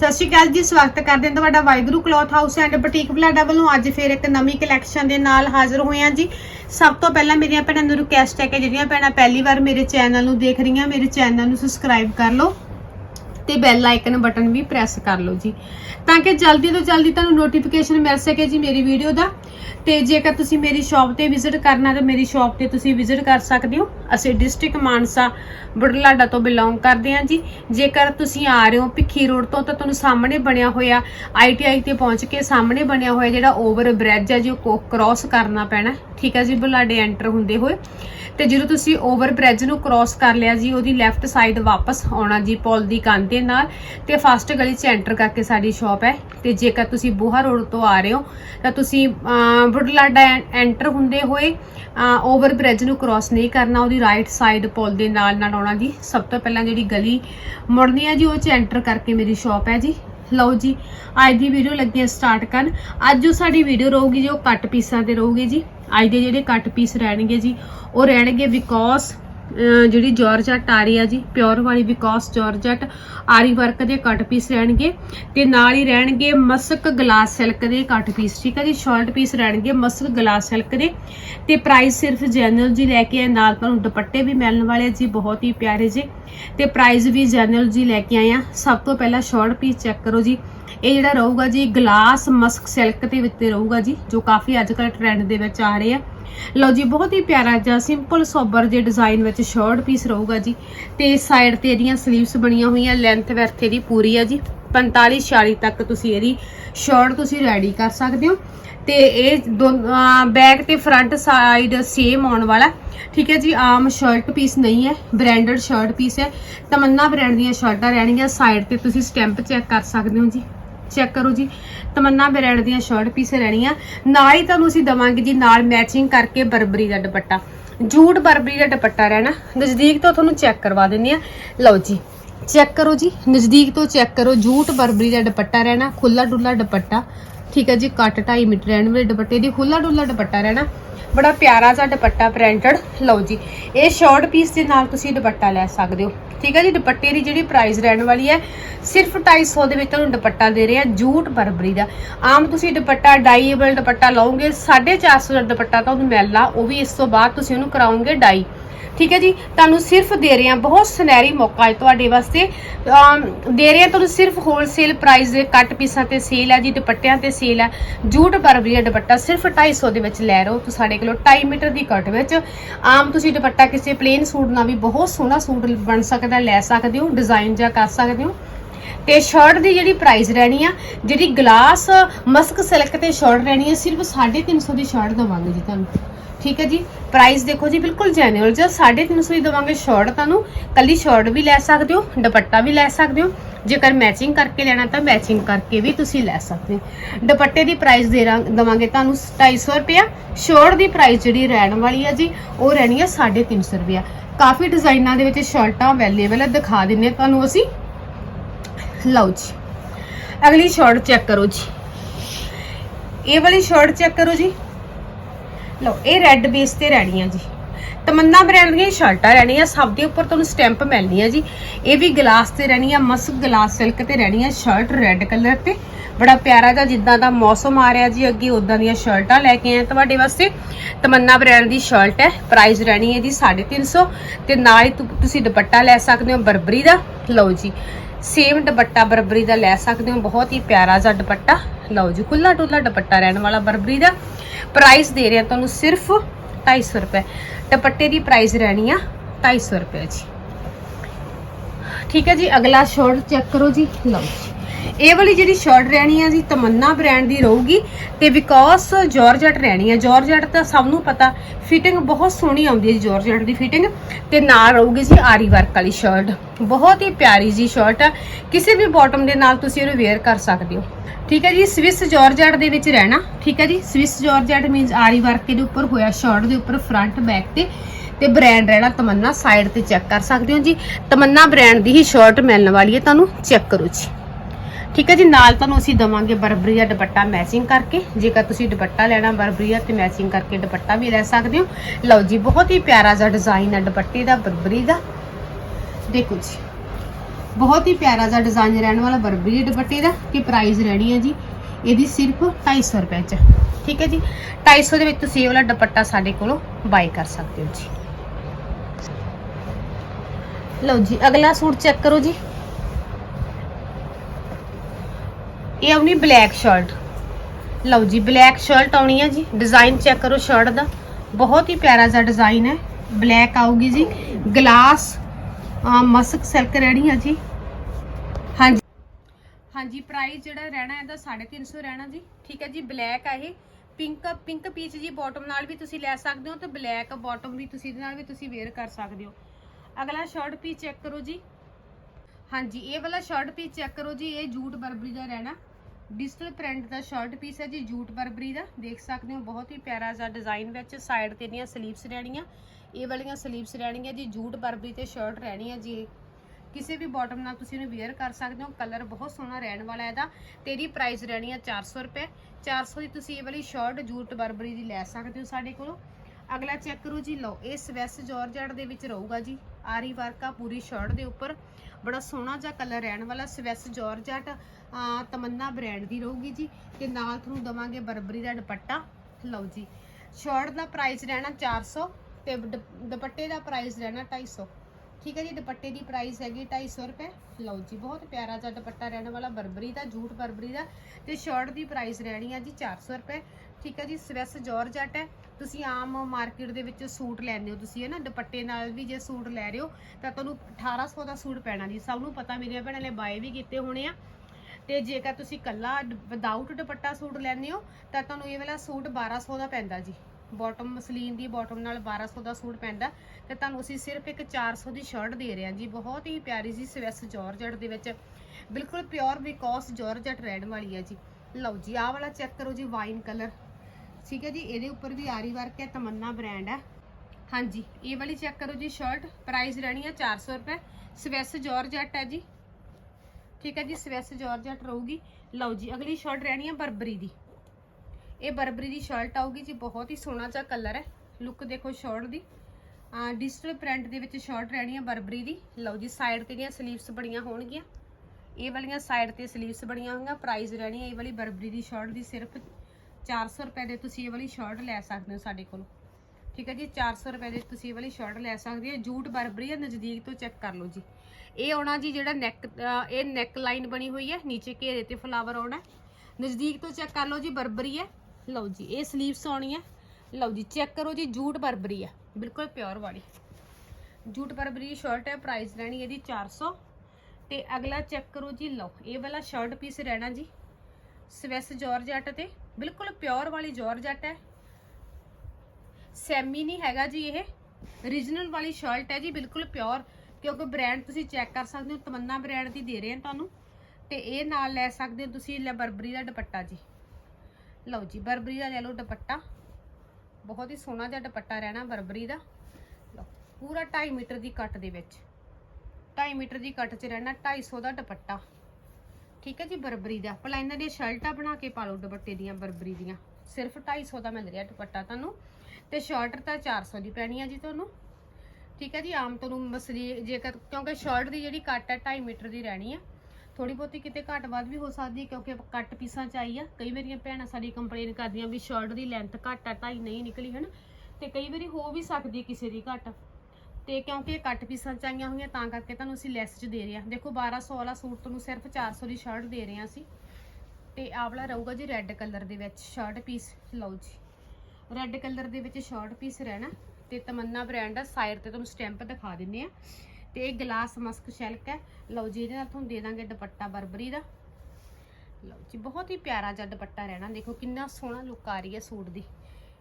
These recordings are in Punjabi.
ਸਤਿ ਸ਼੍ਰੀ ਅਕਾਲ ਜੀ, ਸਵਾਗਤ ਕਰਦੇ ਹਾਂ ਤੁਹਾਡਾ Waheguru cloth house and boutique Balada ਵੱਲੋਂ ਅੱਜ ਫੇਰ ਇੱਕ ਨਵੀਂ ਕਲੈਕਸ਼ਨ ਦੇ ਨਾਲ ਹਾਜ਼ਰ ਹੋਏ ਹਾਂ ਜੀ। ਸਭ ਤੋਂ ਪਹਿਲਾਂ ਮੇਰੀਆਂ ਭੈਣਾਂ ਨੂੰ ਰਿਕਵੈਸਟ ਹੈ ਕਿ ਜਿਹੜੀਆਂ ਭੈਣਾਂ ਪਹਿਲੀ ਵਾਰ ਮੇਰੇ ਚੈਨਲ ਨੂੰ ਦੇਖ ਰਹੀਆਂ, ਮੇਰੇ ਚੈਨਲ ਨੂੰ ਸਬਸਕ੍ਰਾਈਬ ਕਰ ਲਓ ਤੇ ਬੈਲ ਆਈਕਨ ਬਟਨ ਵੀ ਪ੍ਰੈਸ ਕਰ ਲਓ ਜੀ। ਤਾਂ ਕਿ ਜਲਦੀ ਤੋਂ ਜਲਦੀ ਤੁਹਾਨੂੰ ਨੋਟੀਫਿਕੇਸ਼ਨ ਮਿਲ ਸਕੇ ਜੀ ਮੇਰੀ ਵੀਡੀਓ ਦਾ। ਤੇ ਜੇਕਰ ਤੁਸੀਂ ਮੇਰੀ ਸ਼ਾਪ ਤੇ ਵਿਜ਼ਿਟ ਕਰਨਾ ਤਾਂ ਮੇਰੀ ਸ਼ਾਪ ਤੇ ਤੁਸੀਂ ਵਿਜ਼ਿਟ ਕਰ ਸਕਦੇ ਹੋ। ਅਸੀਂ ਡਿਸਟ੍ਰਿਕਟ ਮਾਨਸਾ ਬੁਢਲਾਡਾ ਤੋਂ ਬਿਲੋਂਗ ਕਰਦੇ ਹਾਂ ਜੀ। ਜੇਕਰ ਤੁਸੀਂ ਆ ਰਹੇ ਹੋ ਭਿੱਖੀ ਰੋਡ ਤੋਂ ਤਾਂ ਤੁਹਾਨੂੰ ਸਾਹਮਣੇ ਬਣਿਆ ਹੋਇਆ ਆਈਟੀਆਈ ਤੇ ਪਹੁੰਚ ਕੇ ਸਾਹਮਣੇ ਬਣਿਆ ਹੋਇਆ ਜਿਹੜਾ ਓਵਰ ਬ੍ਰਿਜ ਹੈ ਜੀ, ਉਹ ਕ੍ਰਾਸ ਕਰਨਾ ਪੈਣਾ ਠੀਕ ਹੈ ਜੀ, ਬੁਢਲਾਡੇ ਐਂਟਰ ਹੁੰਦੇ ਹੋਏ। ਤੇ ਜਦੋਂ ਤੁਸੀਂ ਓਵਰ ਬ੍ਰਿਜ ਨੂੰ ਕ੍ਰਾਸ ਕਰ ਲਿਆ ਜੀ, ਉਹਦੀ ਲੈਫਟ ਸਾਈਡ ਵਾਪਸ ਆਉਣਾ ਜੀ, ਪੁਲ ਦੀ ਕੰਧ ਦੇ ਨਾਲ। ਤੇ ਫਸਟ ਗਲੀ 'ਚ ਐਂਟਰ ਕਰਕੇ ਸਾਡੀ ਸ਼ਾਪ ਹੈ। ਤੇ ਜੇਕਰ ਤੁਸੀਂ ਬੋਹਾ ਰੋਡ ਤੋਂ ਆ ਰਹੇ ਹੋ, ਤਾਂ ਤੁਸੀਂ ਅਹ, ਬੁਢਲਾਡਾ ਐਂਟਰ ਹੁੰਦੇ ਹੋਏ ਓਵਰ ਬ੍ਰਿਜ ਨੂੰ ਕ੍ਰਾਸ ਨਹੀਂ ਕਰਨਾ ਉਹਦੀ ਰਾਈਟ ਸਾਈਡ ਪੁਲ ਦੇ ਨਾਲ ਨਾਲ ਆਉਣਾ ਜੀ। ਸਭ ਤੋਂ ਪਹਿਲਾਂ ਜਿਹੜੀ ਗਲੀ ਮੁੜਨੀ ਹੈ ਜੀ ਉਹ 'ਚ ਐਂਟਰ ਕਰਕੇ ਮੇਰੀ ਸ਼ਾਪ ਹੈ ਜੀ। ਲਓ ਜੀ ਅੱਜ ਦੀ ਵੀਡੀਓ ਲੱਗੀ ਸਟਾਰਟ ਕਰਨ। ਅੱਜ ਜੋ ਸਾਡੀ ਵੀਡੀਓ ਰਹੂਗੀ ਜੀ ਉਹ ਕੱਟ ਪੀਸਾਂ ਤੇ ਰਹੂਗੀ ਜੀ। ਅੱਜ ਦੇ ਜਿਹੜੇ ਕੱਟ ਪੀਸ ਰਹਿਣਗੇ ਜੀ ਉਹ ਰਹਿਣਗੇ ਵਿਕੋਸ ਜਿਹੜੀ ਜਾਰਜਟ ਆ ਰਹੀ ਆ ਜੀ, ਪਿਓਰ ਵਾਲੀ ਵਿਕੋਸ ਜਾਰਜਟ, ਆਰੀ ਵਰਕ ਦੇ ਕੱਟ ਪੀਸ ਰਹਿਣਗੇ ਤੇ ਨਾਲ ਹੀ ਰਹਿਣਗੇ ਮਸਕ ਗਲਾਸ ਸਿਲਕ ਦੇ ਕੱਟ ਪੀਸ ਠੀਕ ਹੈ ਜੀ? ਸ਼ਾਰਟ ਪੀਸ ਰਹਿਣਗੇ ਮਸਕ ਗਲਾਸ ਸਿਲਕ ਦੇ। ਤੇ ਪ੍ਰਾਈਸ ਸਿਰਫ ਜੈਨੂਅਲ ਜੀ ਲੈ ਕੇ ਆਏ, ਨਾਲ ਤੁਹਾਨੂੰ ਦੁਪੱਟੇ ਵੀ ਮਿਲਣ ਵਾਲੇ ਆ ਜੀ, ਬਹੁਤ ਹੀ ਪਿਆਰੇ ਜੀ। ਤੇ ਪ੍ਰਾਈਸ ਵੀ ਜੈਨੂਅਲ ਜੀ ਲੈ ਕੇ ਆਏ ਆ। ਸਭ ਤੋਂ ਪਹਿਲਾਂ ਸ਼ਾਰਟ ਪੀਸ ਚੈੱਕ ਕਰੋ ਜੀ। ਇਹ ਜਿਹੜਾ ਰਹੂਗਾ ਜੀ, ਗਲਾਸ ਮਸਕ ਸਿਲਕ ਦੇ ਵਿੱਚ ਰਹੂਗਾ ਜੀ, ਜੋ ਕਾਫੀ ਅੱਜ ਕੱਲ੍ਹ ਟ੍ਰੈਂਡ ਦੇ ਵਿੱਚ ਆ ਰਹੇ ਆ। ਲਓ ਜੀ, ਬਹੁਤ ਹੀ ਪਿਆਰਾ ਜਿਹਾ ਸਿੰਪਲ ਸੋਬਰ ਜੇ ਡਿਜ਼ਾਈਨ ਵਿੱਚ ਸ਼ਾਰਟ ਪੀਸ ਰਹੂਗਾ ਜੀ। ਤੇ ਸਾਈਡ ਤੇ ਇਹਦੀਆਂ ਸਲੀਵਸ ਬਣੀਆਂ ਹੋਈਆਂ ਲੈਂਥ ਵਰਥ ਇਹਦੀ ਪੂਰੀ ਆ ਜੀ। 45 46 ਤੱਕ ਤੁਸੀਂ ਇਹਦੀ ਸ਼ਾਰਟ ਤੁਸੀਂ ਰੈਡੀ ਕਰ ਸਕਦੇ ਹੋ। ਤੇ ਇਹ ਬੈਕ ਤੇ ਫਰੰਟ ਸਾਈਡ ਸੇਮ ਆਉਣ ਵਾਲਾ ਠੀਕ ਹੈ ਜੀ, ਆਮ ਸ਼ਰਟ ਪੀਸ ਨਹੀਂ ਹੈ ਬ੍ਰਾਂਡਡ ਸ਼ਰਟ ਪੀਸ ਹੈ। ਤਮੰਨਾ ਬ੍ਰਾਂਡ ਦੀਆਂ ਸ਼ਰਟਾਂ ਰਹਿਣਗੀਆਂ। ਸਾਈਡ ਤੇ ਤੁਸੀਂ ਸਟੈਂਪ ਚੈੱਕ ਕਰ ਸਕਦੇ ਹੋ ਜੀ। ਚੈੱਕ ਕਰੋ ਜੀ। ਤਮੰਨਾ ਬ੍ਰਾਂਡ ਦੀਆਂ ਸ਼ਰਟ ਪੀਸ ਰਹਿਣੀਆਂ। ਨਾਲ ਹੀ ਤੁਹਾਨੂੰ ਅਸੀਂ ਦਵਾਂਗੇ ਜੀ ਨਾਲ ਮੈਚਿੰਗ ਕਰਕੇ ਬਰਬਰੀ ਦਾ ਦੁਪੱਟਾ। ਜੂਟ ਬਰਬਰੀ ਦਾ ਦੁਪੱਟਾ ਰਹਿਣਾ। ਨਜ਼ਦੀਕ ਤੋਂ ਤੁਹਾਨੂੰ ਚੈੱਕ ਕਰਵਾ ਦਿੰਦੇ ਆ ਲਓ ਜੀ, ਚੈੱਕ ਕਰੋ ਜੀ। ਨਜ਼ਦੀਕ ਤੋਂ ਚੈੱਕ ਕਰੋ, ਜੂਟ ਬਰਬਰੀ ਦਾ ਦੁਪੱਟਾ ਰਹਿਣਾ ਖੁੱਲਾ ਡੁੱਲਾ ਦੁਪੱਟਾ। ਠੀਕ ਹੈ ਜੀ ਕੱਟ 2.5 ਮੀਟਰ ਰਹਿਣ ਵਾਲੇ ਦੁਪੱਟੇ ਦੀ ਖੁੱਲਾ ਡੁੱਲਾ ਦੁਪੱਟਾ ਰਹਿਣਾ। ਬੜਾ ਪਿਆਰਾ ਜਿਹਾ ਦੁਪੱਟਾ ਪ੍ਰਿੰਟਡ ਲਓ ਜੀ, ਇਹ ਸ਼ਾਰਟ ਪੀਸ ਦੇ ਨਾਲ ਤੁਸੀਂ ਦੁਪੱਟਾ ਲੈ ਸਕਦੇ ਹੋ। ਠੀਕ ਹੈ ਜੀ, ਦੁਪੱਟੇ ਦੀ ਜਿਹੜੀ ਪ੍ਰਾਈਸ ਰਹਿਣ ਵਾਲੀ ਹੈ, ਸਿਰਫ 250 ਦੇ ਵਿੱਚ ਤੁਹਾਨੂੰ ਦੁਪੱਟਾ ਦੇ ਰਹੇ ਆ, ਜੂਟ ਬਰਬਰੀ ਦਾ। ਆਮ ਤੁਸੀਂ ਦੁਪੱਟਾ ਡਾਈਏਬਲ ਦੁਪੱਟਾ ਲਓਗੇ 450 ਦਾ ਦੁਪੱਟਾ ਤੁਹਾਨੂੰ ਮਿਲਣਾ, ਉਹ ਵੀ ਇਸ ਤੋਂ ਬਾਅਦ ਤੁਸੀਂ ਉਹਨੂੰ ਕਰਾਉਂਗੇ ਡਾਈ। ਠੀਕ ਹੈ ਜੀ? ਤੁਹਾਨੂੰ ਸਿਰਫ ਦੇ ਰਹੇ ਹਾਂ, ਬਹੁਤ ਸੁਨਹਿਰੀ ਮੌਕਾ ਹੈ ਤੁਹਾਡੇ ਵਾਸਤੇ। ਦੇ ਰਹੇ ਆ ਤੁਹਾਨੂੰ ਸਿਰਫ ਹੋਲਸੇਲ ਪ੍ਰਾਈਸ ਦੇ ਕੱਟ ਪੀਸਾਂ ਤੇ ਸੇਲ ਹੈ ਜੀ, ਦੁਪੱਟਿਆਂ ਤੇ ਸੇਲ ਹੈ। ਜੂਟ ਬਰਬਰੀ ਦੁਪੱਟਾ ਸਿਰਫ 250 ਦੇ ਵਿੱਚ ਲੈ ਰਹੇ ਹੋ ਤੁਸੀਂ ਸਾਡੇ ਕੋਲੋਂ 2.5 ਮੀਟਰ ਦੀ ਕੱਟ ਵਿੱਚ। ਆਮ ਤੁਸੀਂ ਦੁਪੱਟਾ ਕਿਸੇ ਪਲੇਨ ਸੂਟ ਨਾਲ ਵੀ ਬਹੁਤ ਸੋਹਣਾ ਸੂਟ ਬਣ ਸਕਦਾ, ਲੈ ਸਕਦੇ ਹੋ ਡਿਜ਼ਾਈਨ ਜਾਂ ਕਰ ਸਕਦੇ ਹੋ। ਤੇ ਸ਼ਰਟ ਦੀ ਜਿਹੜੀ ਪ੍ਰਾਈਸ ਰਹਿਣੀ ਆ, ਜਿਹੜੀ ਗਲਾਸ ਮਸਕ ਸਿਲਕ ਤੇ ਸ਼ਰਟ ਰਹਿਣੀ ਆ, ਸਿਰਫ 350 ਦੀ ਸ਼ਰਟ ਦਵਾਂਗੇ ਜੀ ਤੁਹਾਨੂੰ। ਠੀਕ ਹੈ ਜੀ? ਪ੍ਰਾਈਸ ਦੇਖੋ ਜੀ, ਬਿਲਕੁਲ ਜੈਨੂਅਲ ਜਿਹਾ 350 ਹੀ ਦਵਾਂਗੇ ਸ਼ਰਟ ਤੁਹਾਨੂੰ, ਕੱਲੀ ਸ਼ਰਟ ਵੀ ਲੈ ਸਕਦੇ ਹੋ, ਦੁਪੱਟਾ ਵੀ ਲੈ ਸਕਦੇ ਹੋ। ਜੇਕਰ ਮੈਚਿੰਗ ਕਰਕੇ ਲੈਣਾ ਤਾਂ ਮੈਚਿੰਗ ਕਰਕੇ ਵੀ ਤੁਸੀਂ ਲੈ ਸਕਦੇ ਹੋ। ਦੁਪੱਟੇ ਦੀ ਪ੍ਰਾਈਸ ਦੇ ਰਾਂ- ਦਵਾਂਗੇ ਤੁਹਾਨੂੰ 250 ਰੁਪਇਆ। ਸ਼ਰਟ ਦੀ ਪ੍ਰਾਈਸ ਜਿਹੜੀ ਰਹਿਣ ਵਾਲੀ ਹੈ ਜੀ, ਉਹ ਰਹਿਣੀ ਹੈ 350 ਰੁਪਇਆ। ਕਾਫੀ ਡਿਜ਼ਾਈਨਾਂ ਦੇ ਵਿੱਚ ਸ਼ਰਟਾਂ ਅਵੇਲੇਬਲ ਹੈ ਦਿਖਾ ਦਿੰਨੇ ਤੁਹਾਨੂੰ ਅਸੀਂ। ਲਓ ਜੀ, ਅਗਲੀ ਸ਼ਰਟ ਚੈੱਕ ਕਰੋ ਜੀ। ਇਹ ਵਾਲੀ ਸ਼ਰਟ ਚੈੱਕ ਕਰੋ ਜੀ। ਲਓ, ਇਹ ਰੈੱਡ ਬੇਸ ਤੇ ਰਹਿਣੀ ਆ ਜੀ। ਤਮੰਨਾ ਬ੍ਰਾਂਡ ਦੀਆਂ ਸ਼ਰਟਾਂ ਰਹਿਣੀਆਂ, ਸਭ ਦੇ ਉੱਪਰ ਤੁਹਾਨੂੰ ਸਟੈਂਪ ਮਿਲਣੀ ਹੈ ਜੀ। ਇਹ ਵੀ ਗਲਾਸ ਤੇ ਰਹਿਣੀ ਆ ਮਸਕ ਗਲਾਸ ਸਿਲਕ ਤੇ ਰਹਿਣੀ ਆ ਸ਼ਰਟ ਰੈੱਡ ਕਲਰ ਤੇ। ਬੜਾ ਪਿਆਰਾ ਜਿਹਾ ਜਿੱਦਾਂ ਦਾ ਮੌਸਮ ਆ ਰਿਹਾ ਜੀ ਅੱਗੇ ਉਦਾਂ ਦੀਆਂ ਸ਼ਰਟਾਂ ਲੈ ਕੇ ਆਏ ਤੁਹਾਡੇ ਵਾਸਤੇ। ਤਮੰਨਾ ਬ੍ਰਾਂਡ ਦੀ ਸ਼ਰਟ ਹੈ ਪ੍ਰਾਈਸ ਰਹਿਣੀ ਹੈ ਜੀ 350 ਤੇ ਨਾਲ ਹੀ ਤੁ- ਤੁਸੀਂ ਦੁਪੱਟਾ ਲੈ ਸਕਦੇ ਹੋ ਬਰਬਰੀ ਦਾ। ਲਓ ਜੀ ਸੇਮ ਦੁਪੱਟਾ ਬਰਬਰੀ ਦਾ ਲੈ ਸਕਦੇ ਹੋ, ਬਹੁਤ ਹੀ ਪਿਆਰਾ ਜਿਹਾ ਦੁਪੱਟਾ। ਲਓ ਜੀ ਖੁੱਲਾ ਟੁੱਲਾ ਦੁਪੱਟਾ ਰਹਿਣ ਵਾਲਾ ਬਰਬਰੀ ਦਾ। ਪ੍ਰਾਈਸ ਦੇ ਰਿਹਾ ਤੁਹਾਨੂੰ ਸਿਰਫ 250 ਰੁਪਏ। ਦੁਪੱਟੇ ਦੀ ਪ੍ਰਾਈਸ ਰਹਿਣੀ ਆ 250 ਰੁਪਏ ਜੀ। ਠੀਕ ਹੈ ਜੀ, ਅਗਲਾ ਸ਼ਰਟ ਚੈੱਕ ਕਰੋ ਜੀ। ਲਓ ਜੀ। ਇਹ ਵਾਲੀ ਜਿਹੜੀ ਸ਼ਰਟ ਰਹਿਣੀ ਆ ਜੀ, ਤਮੰਨਾ ਬ੍ਰਾਂਡ ਦੀ ਰਹੂਗੀ ਤੇ ਬਿਕੋਸ ਜਾਰਜਟ ਰਹਿਣੀ ਆ। ਜਾਰਜਟ ਤਾਂ ਸਭ ਨੂੰ ਪਤਾ ਫਿਟਿੰਗ ਬਹੁਤ ਸੋਹਣੀ ਆਉਂਦੀ ਹੈ ਜੀ ਜਾਰਜਟ ਦੀ ਫਿਟਿੰਗ ਤੇ ਨਾਲ ਰਹੂਗੀ ਜੀ ਆਰੀ ਵਰਕ ਵਾਲੀ ਸ਼ਰਟ ਬਹੁਤ ਹੀ ਪਿਆਰੀ ਜੀ ਸ਼ਰਟ ਆ। ਕਿਸੇ ਵੀ ਬਾਟਮ ਦੇ ਨਾਲ ਤੁਸੀਂ ਇਹਨੂੰ ਵੇਅਰ ਕਰ ਸਕਦੇ ਹੋ। ਠੀਕ ਹੈ ਜੀ ਸਵਿਸ ਜਾਰਜਟ ਦੇ ਵਿੱਚ ਰਹਿਣਾ। ਠੀਕ ਹੈ ਜੀ Swiss georgette means aari work ਦੇ ਉੱਪਰ ਹੋਇਆ ਸ਼ਰਟ ਦੇ ਉੱਪਰ ਫਰੰਟ ਬੈਕ ਤੇ। ਤੇ ਬ੍ਰਾਂਡ ਰਹਿਣਾ ਤਮੰਨਾ ਸਾਈਡ ਤੇ ਚੈੱਕ ਕਰ ਸਕਦੇ ਹੋ ਜੀ। ਤਮੰਨਾ ਬ੍ਰਾਂਡ ਦੀ ਹੀ ਸ਼ਰਟ ਮਿਲਣ ਵਾਲੀ ਹੈ, ਤੁਹਾਨੂੰ ਚੈੱਕ ਕਰੋ ਜੀ। ਠੀਕ ਹੈ ਜੀ, ਨਾਲ ਤੁਹਾਨੂੰ ਅਸੀਂ ਦਵਾਂਗੇ ਬਰਬਰੀ ਦਾ ਦੁਪੱਟਾ ਮੈਚਿੰਗ ਕਰਕੇ। ਜੇਕਰ ਤੁਸੀਂ ਦੁਪੱਟਾ ਲੈਣਾ ਬਰਬਰੀ ਦਾ ਤੇ ਮੈਚਿੰਗ ਕਰਕੇ ਦੁਪੱਟਾ ਵੀ ਲੈ ਸਕਦੇ ਹੋ। ਲਓ ਜੀ, ਬਹੁਤ ਹੀ ਪਿਆਰਾ ਜਿਹਾ ਡਿਜ਼ਾਈਨ ਹੈ ਦੁਪੱਟੇ ਦਾ, ਬਰਬਰੀ ਦਾ। ਦੇਖੋ ਜੀ, ਬਹੁਤ ਹੀ ਪਿਆਰਾ ਜਿਹਾ ਡਿਜ਼ਾਈਨ ਰਹਿਣ ਵਾਲਾ ਬਰਬਰੀ ਦੁਪੱਟੇ ਦਾ। ਕਿ ਪ੍ਰਾਈਸ ਰਹਿਣੀ ਹੈ ਜੀ? ਇਹਦੀ ਸਿਰਫ 250 ਰੁਪਏ ਚ। ਠੀਕ ਹੈ ਜੀ 250 ਦੇ ਵਿੱਚ ਤੁਸੀਂ ਇਹ ਵਾਲਾ ਦੁਪੱਟਾ ਸਾਡੇ ਕੋਲੋਂ ਬਾਈ ਕਰ ਸਕਦੇ ਹੋ ਜੀ। ਲਓ ਜੀ, ਅਗਲਾ ਸੂਟ ਚੈੱਕ ਕਰੋ ਜੀ। ਇਹ ਆਉਣੀ ਬਲੈਕ ਸ਼ਰਟ ਲਓ ਜੀ ਬਲੈਕ ਸ਼ਰਟ ਆਉਣੀ ਹੈ ਜੀ। ਡਿਜ਼ਾਈਨ ਚੈੱਕ ਕਰੋ ਸ਼ਰਟ ਦਾ। ਬਹੁਤ ਹੀ ਪਿਆਰਾ ਜਿਹਾ ਡਿਜ਼ਾਈਨ ਹੈ। ਬਲੈਕ ਆਊਗੀ ਜੀ। ਗਲਾਸ ਮਸਕ ਸਿਲਕ ਰਹਿਣੀ ਹੈ ਜੀ। ਹਾਂਜੀ। ਹਾਂਜੀ ਪ੍ਰਾਈਸ ਜਿਹੜਾ ਰਹਿਣਾ ਇਹਦਾ 350 ਰਹਿਣਾ ਜੀ। ਠੀਕ ਹੈ ਜੀ ਬਲੈਕ ਆ ਇਹ। ਪਿੰਕ ਪਿੰਕ ਪੀਚ ਜੀ ਬਾਟਮ ਨਾਲ ਵੀ ਤੁਸੀਂ ਲੈ ਸਕਦੇ ਹੋ ਤੇ ਬਲੈਕ ਬਾਟਮ ਵੀ ਤੁਸੀਂ ਇਹਦੇ ਨਾਲ ਵੀ ਤੁਸੀਂ ਵੇਅਰ ਕਰ ਸਕਦੇ ਹੋ। ਅਗਲਾ ਸ਼ਰਟ ਪੀਸ ਚੈੱਕ ਕਰੋ ਜੀ। ਹਾਂਜੀ, ਇਹ ਵਾਲਾ ਸ਼ਰਟ ਪੀਸ ਚੈੱਕ ਕਰੋ ਜੀ। ਇਹ ਜੂਟ ਬਰਬਰੀ ਦਾ ਰਹਿਣਾ। ਡਿਜੀਟਲ ਪ੍ਰਿੰਟ ਦਾ ਸ਼ਰਟ ਪੀਸ ਹੈ ਜੀ, ਜੂਟ ਬਰਬਰੀ ਦਾ। ਦੇਖ ਸਕਦੇ ਹੋ, ਬਹੁਤ ਹੀ ਪਿਆਰਾ ਜਿਹਾ ਡਿਜ਼ਾਈਨ ਵਿੱਚ ਸਾਈਡ ਤੇ ਦੀਆਂ ਸਲੀਵਸ ਰਹਿਣੀਆਂ। ਇਹ ਵਾਲੀਆਂ ਸਲੀਵਸ ਰਹਿਣੀਆਂ ਜੀ, ਜੂਟ ਬਰਬਰੀ ਤੇ ਸ਼ਰਟ ਰਹਿਣੀ ਹੈ ਜੀ ਕਿਸੇ ਵੀ ਬਾਟਮ ਨਾਲ ਤੁਸੀਂ ਇਹਨੂੰ ਵੇਅਰ ਕਰ ਸਕਦੇ ਹੋ ਕਲਰ ਬਹੁਤ ਸੋਹਣਾ ਰਹਿਣ ਵਾਲਾ ਇਹਦਾ। ਤੇ ਇਹਦੀ ਪ੍ਰਾਈਸ ਰਹਿਣੀ ਹੈ 400 ਰੁਪਏ। 400 ਦੀ ਤੁਸੀਂ ਇਹ ਵਾਲੀ ਸ਼ਰਟ ਜੂਟ ਬਰਬਰੀ ਦੀ ਲੈ ਸਕਦੇ ਹੋ ਸਾਡੇ ਕੋਲੋਂ। ਅਗਲਾ ਚੈੱਕ ਕਰੋ ਜੀ, ਲਓ, ਇਹ ਸਵੈਸ ਜਾਰਜਟ ਦੇ ਵਿੱਚ ਰਹੂਗਾ ਜੀ। ਆਰੀ ਵਰਕ ਆ ਪੂਰੀ ਸ਼ਰਟ ਦੇ ਉੱਪਰ। ਬੜਾ ਸੋਹਣਾ ਜਿਹਾ ਕਲਰ ਰਹਿਣ ਵਾਲਾ ਸਵੈਸ ਜਾਰਜਟ ਤਮੰਨਾ ਬ੍ਰਾਂਡ ਦੀ ਰਹੂਗੀ ਜੀ ਤੇ ਨਾਲ ਤੁਹਾਨੂੰ ਦਵਾਂਗੇ ਬਰਬਰੀ ਦਾ ਦੁਪੱਟਾ। ਲਓ ਜੀ, ਸ਼ਰਟ ਦਾ ਪ੍ਰਾਈਸ ਰਹਿਣਾ 400 ਤੇ ਦੁ- ਦੁਪੱਟੇ ਦਾ ਪ੍ਰਾਈਸ ਰਹਿਣਾ 250 ਠੀਕ ਹੈ ਜੀ, ਦੁਪੱਟੇ ਦੀ ਪ੍ਰਾਈਸ ਹੈਗੀ 250 ਰੁਪਏ। ਲਓ ਜੀ, ਬਹੁਤ ਪਿਆਰਾ ਜਿਹਾ ਦੁਪੱਟਾ ਰਹਿਣ ਵਾਲਾ ਬਰਬਰੀ ਦਾ, ਜੂਟ ਬਰਬਰੀ ਦਾ ਤੇ ਸ਼ਰਟ ਦੀ ਪ੍ਰਾਈਸ ਰਹਿਣੀ ਹੈ ਜੀ 400 ਰੁਪਏ। ਠੀਕ ਹੈ ਜੀ, ਸਵੈਸ ਜਾਰਜਟ ਹੈ। ਤੁਸੀਂ ਆਮ ਮਾਰਕੀਟ ਦੇ ਵਿੱਚ ਸੂਟ ਲੈਂਦੇ ਹੋ ਤੁਸੀਂ, ਹੈ ਨਾ? ਦੁਪੱਟੇ ਨਾਲ ਵੀ ਜੇ ਸੂਟ ਲੈ ਰਹੇ ਹੋ ਤਾਂ ਤੁਹਾਨੂੰ 1800 ਦਾ ਸੂਟ ਪੈਣਾ ਜੀ। ਸਭ ਨੂੰ ਪਤਾ ਮੇਰੀਆਂ ਭੈਣਾਂ ਨੇ ਬਾਏ ਵੀ ਕੀਤੇ ਹੋਣੇ ਆ। ਤੇ ਜੇਕਰ ਤੁਸੀਂ ਕੱਲਾ ਵਿਦਆਊਟ ਦੁਪੱਟਾ ਸੂਟ ਲੈਂਦੇ ਹੋ, ਤਾਂ ਤੁਹਾਨੂੰ ਇਹ ਵਾਲਾ ਸੂਟ 1200 ਦਾ ਪੈਂਦਾ ਜੀ। ਬਾਟਮ ਮਸਲੀਨ ਦੀ ਬਾਟਮ ਨਾਲ 1200 ਦਾ ਸੂਟ ਪੈਂਦਾ। ਤੇ ਤੁਹਾਨੂੰ ਅਸੀਂ ਸਿਰਫ ਇੱਕ 400 ਦੀ ਸ਼ਰਟ ਦੇ ਰਹੇ ਹਾਂ ਜੀ। ਬਹੁਤ ਹੀ ਪਿਆਰੀ ਜੀ ਸਵੈਸ ਜਾਰਜਟ ਦੇ ਵਿੱਚ। ਬਿਲਕੁਲ ਪਿਓਰ ਵਿਕੋਸ ਜਾਰਜਟ ਰੈਡ ਵਾਲੀ ਹੈ ਜੀ। ਲਓ ਜੀ, ਆਹ ਵਾਲਾ ਚੈੱਕ ਕਰੋ ਜੀ ਵਾਈਨ ਕਲਰ ਠੀਕ ਹੈ ਜੀ, ਇਹਦੇ ਉੱਪਰ ਵੀ ਆਰੀ ਵਰਕ ਹੈ, ਤਮੰਨਾ ਬ੍ਰਾਂਡ ਹੈ। ਹਾਂਜੀ, ਇਹ ਵਾਲੀ ਚੈੱਕ ਕਰੋ ਜੀ ਸ਼ਰਟ ਪ੍ਰਾਈਸ ਰਹਿਣੀ ਹੈ 400 ਰੁਪਏ। ਸਵੈਸ ਜਾਰਜਟ ਹੈ ਜੀ। ਠੀਕ ਹੈ ਜੀ, ਸਵੈਸ ਜਾਰਜਟ ਰਹੂਗੀ। ਲਓ ਜੀ, ਅਗਲੀ ਸ਼ਰਟ ਰਹਿਣੀ ਹੈ ਬਰਬਰੀ ਦੀ। ਇਹ ਬਰਬਰੀ ਦੀ ਸ਼ਰਟ ਆਊਗੀ ਜੀ, ਬਹੁਤ ਹੀ ਸੋਹਣਾ ਜਿਹਾ ਕਲਰ ਹੈ। ਲੁੱਕ ਦੇਖੋ ਸ਼ਰਟ ਦੀ। ਡਿਜੀਟਲ ਪ੍ਰਿੰਟ ਦੇ ਵਿੱਚ ਸ਼ਰਟ ਰਹਿਣੀ ਹੈ ਬਰਬਰੀ ਦੀ। ਲਓ ਜੀ ਸਾਈਡ ਤੇ ਦੀਆਂ ਸਲੀਵਸ ਬਣੀਆਂ ਹੋਣਗੀਆਂ। ਇਹ ਵਾਲੀਆਂ ਸਾਈਡ ਤੇ ਸਲੀਵਸ ਬਣੀਆਂ ਹੋਣਗੀਆਂ ਪ੍ਰਾਈਸ ਰਹਿਣੀ ਹੈ ਇਹ ਵਾਲੀ ਬਰਬਰੀ ਦੀ ਸ਼ਰਟ ਦੀ ਸਿਰਫ 400 ਰੁਪਏ ਦੇ ਤੁਸੀਂ ਇਹ ਵਾਲੀ ਸ਼ਰਟ ਲੈ ਸਕਦੇ ਹੋ ਸਾਡੇ ਕੋਲੋਂ। ਠੀਕ ਹੈ ਜੀ 400 ਰੁਪਏ ਦੇ ਤੁਸੀਂ ਇਹ ਵਾਲੀ ਸ਼ਰਟ ਲੈ ਸਕਦੇ ਹੋ। ਜੂਟ ਬਰਬਰੀ ਹੈ ਨਜ਼ਦੀਕ ਤੋਂ ਚੈੱਕ ਕਰ ਲਓ ਜੀ। ਇਹ ਆਉਣਾ ਜੀ ਜਿਹੜਾ ਨੈਕ ਇਹ ਨੈਕ ਲਾਈਨ ਬਣੀ ਹੋਈ ਹੈ, ਨੀਚੇ ਘੇਰੇ ਤੇ ਫਲਾਵਰ ਆਉਣਾ ਨਜ਼ਦੀਕ ਤੋਂ ਚੈੱਕ ਕਰ ਲਓ ਜੀ, ਬਰਬਰੀ ਹੈ। ਲਓ ਜੀ, ਇਹ ਸਲੀਵਸ ਆਉਣੀ ਹੈ। ਲਓ ਜੀ ਚੈੱਕ ਕਰੋ ਜੀ, ਜੂਟ ਬਰਬਰੀ ਹੈ। ਬਿਲਕੁਲ ਪਿਓਰ ਵਾਲੀ। ਜੂਟ ਬਰਬਰੀ ਸ਼ਰਟ ਹੈ ਪ੍ਰਾਈਸ ਰਹਿਣੀ ਇਹਦੀ 400 ਤੇ ਅਗਲਾ ਚੈੱਕ ਕਰੋ ਜੀ, ਲਓ, ਇਹ ਵਾਲਾ ਸ਼ਰਟ ਪੀਸ ਰਹਿਣਾ ਜੀ। ਸਵੈਸ ਜਾਰਜਟ ਤੇ। ਬਿਲਕੁਲ ਪਿਓਰ ਵਾਲੀ ਜਾਰਜਟ ਹੈ। ਸੈਮੀ ਨਹੀਂ ਹੈਗਾ ਜੀ ਇਹ। ਰੀਜਨਲ ਵਾਲੀ ਸ਼ਰਟ ਹੈ ਜੀ, ਬਿਲਕੁਲ ਪਿਓਰ ਕਿਉਂਕਿ ਬ੍ਰਾਂਡ ਤੁਸੀਂ ਚੈੱਕ ਕਰ ਸਕਦੇ ਹੋ, ਤਮੰਨਾ ਬ੍ਰਾਂਡ ਦੀ ਦੇ ਰਹੇ ਹਾਂ ਤੁਹਾਨੂੰ। ਤੇ ਇਹ ਨਾਲ ਲੈ ਸਕਦੇ ਹੋ ਤੁਸੀਂ ਲੈ ਬਰਬਰੀ ਦਾ ਦੁਪੱਟਾ ਜੀ। ਲਓ ਜੀ, ਬਰਬਰੀ ਦਾ ਲੈ ਲਓ ਦੁਪੱਟਾ। ਬਹੁਤ ਹੀ ਸੋਹਣਾ ਜਿਹਾ ਦੁਪੱਟਾ ਰਹਿਣਾ ਬਰਬਰੀ ਦਾ। ਲਓ, ਪੂਰਾ 2.5 ਮੀਟਰ ਦੀ ਕੱਟ ਦੇ ਵਿੱਚ। 2.5 ਮੀਟਰ ਦੀ ਕੱਟ 'ਚ ਰਹਿਣਾ 250 ਦਾ ਦੁਪੱਟਾ। ਠੀਕ ਹੈ ਜੀ, ਬਰਬਰੀ ਦਾ। ਪਲਾਈਨਾਂ ਦੀਆਂ ਸ਼ਰਟਾਂ ਬਣਾ ਕੇ ਪਾ ਲਓ ਦੁਪੱਟੇ ਦੀਆਂ, ਬਰਬਰੀ ਦੀਆਂ। ਸਿਰਫ 250 ਦਾ ਮਿਲ ਰਿਹਾ ਦੁਪੱਟਾ ਤੁਹਾਨੂੰ। ਤੇ ਸ਼ਰਟ ਤਾਂ 400 ਦੀ ਪੈਣੀ ਆ ਜੀ ਤੁਹਾਨੂੰ। ਠੀਕ ਹੈ ਜੀ, ਆਮ ਤੁਹਾਨੂੰ ਮਸਲੀ ਜੇਕਰ, ਕਿਉਂਕਿ ਸ਼ਰਟ ਦੀ ਜਿਹੜੀ ਕੱਟ ਹੈ 2.5 ਮੀਟਰ ਦੀ ਰਹਿਣੀ ਆ ਥੋੜੀ ਬਹੁਤੀ ਕਿਤੇ ਘੱਟ ਵੱਧ ਵੀ ਹੋ ਸਕਦੀ ਕਿਉਂਕਿ ਕੱਟ ਪੀਸਾਂ ਚ ਆਈ ਆ। ਕਈ ਵਾਰੀਆਂ ਭੈਣਾਂ ਸਾਡੀ ਕੰਪਲੇਨ ਕਰਦੀਆਂ ਵੀ ਸ਼ਰਟ ਦੀ ਲੈਂਥ ਘੱਟ ਆ 2.5 ਨਹੀਂ ਨਿਕਲੀ, ਹਨ? ਤੇ ਕਈ ਵਾਰੀ ਹੋ ਵੀ ਸਕਦੀ ਕਿਸੇ ਦੀ ਘੱਟ। ਤੇ ਕਿਉਂਕਿ ਇਹ ਕੱਟ ਪੀਸਾਂ ਚ ਆਈਆਂ ਹੋਈਆਂ, ਤਾਂ ਕਰਕੇ ਤੁਹਾਨੂੰ ਅਸੀਂ ਲੈਸ ਚ ਦੇ ਰਹੇ ਹਾਂ। ਦੇਖੋ 1200 ਵਾਲਾ ਸੂਟ ਤੁਹਾਨੂੰ ਸਿਰਫ 400 ਦੀ ਸ਼ਰਟ ਦੇ ਰਹੇ ਹਾਂ ਅਸੀਂ। ਤੇ ਆਹ ਵਾਲਾ ਰਹੂਗਾ ਜੀ ਰੈੱਡ ਕਲਰ ਦੇ ਵਿੱਚ ਸ਼ਰਟ ਪੀਸ ਲਓ ਜੀ। ਰੈੱਡ ਕਲਰ ਦੇ ਵਿੱਚ ਸ਼ਰਟ ਪੀਸ ਰਹਿਣਾ। ਤੇ ਤਮੰਨਾ ਬ੍ਰਾਂਡ ਆ ਸਾਈਡ ਤੇ ਤੁਹਾਨੂੰ ਸਟੈਂਪ ਦਿਖਾ ਦਿੰਨੇ ਆ। ਤੇ ਇਹ ਗਲਾਸ ਮਸਕ ਸ਼ੈਲਕ ਹੈ। ਲਓ ਜੀ, ਇਹਦੇ ਨਾਲ ਤੁਹਾਨੂੰ ਦੇ ਦਾਂਗੇ ਦੁਪੱਟਾ ਬਰਬਰੀ ਦਾ। ਲਓ ਜੀ, ਬਹੁਤ ਹੀ ਪਿਆਰਾ ਜਿਹਾ ਦੁਪੱਟਾ ਰਹਿਣਾ। ਦੇਖੋ ਕਿੰਨਾ ਸੋਹਣਾ ਲੁੱਕ ਆ ਰਹੀ ਹੈ ਸੂਟ ਦੀ।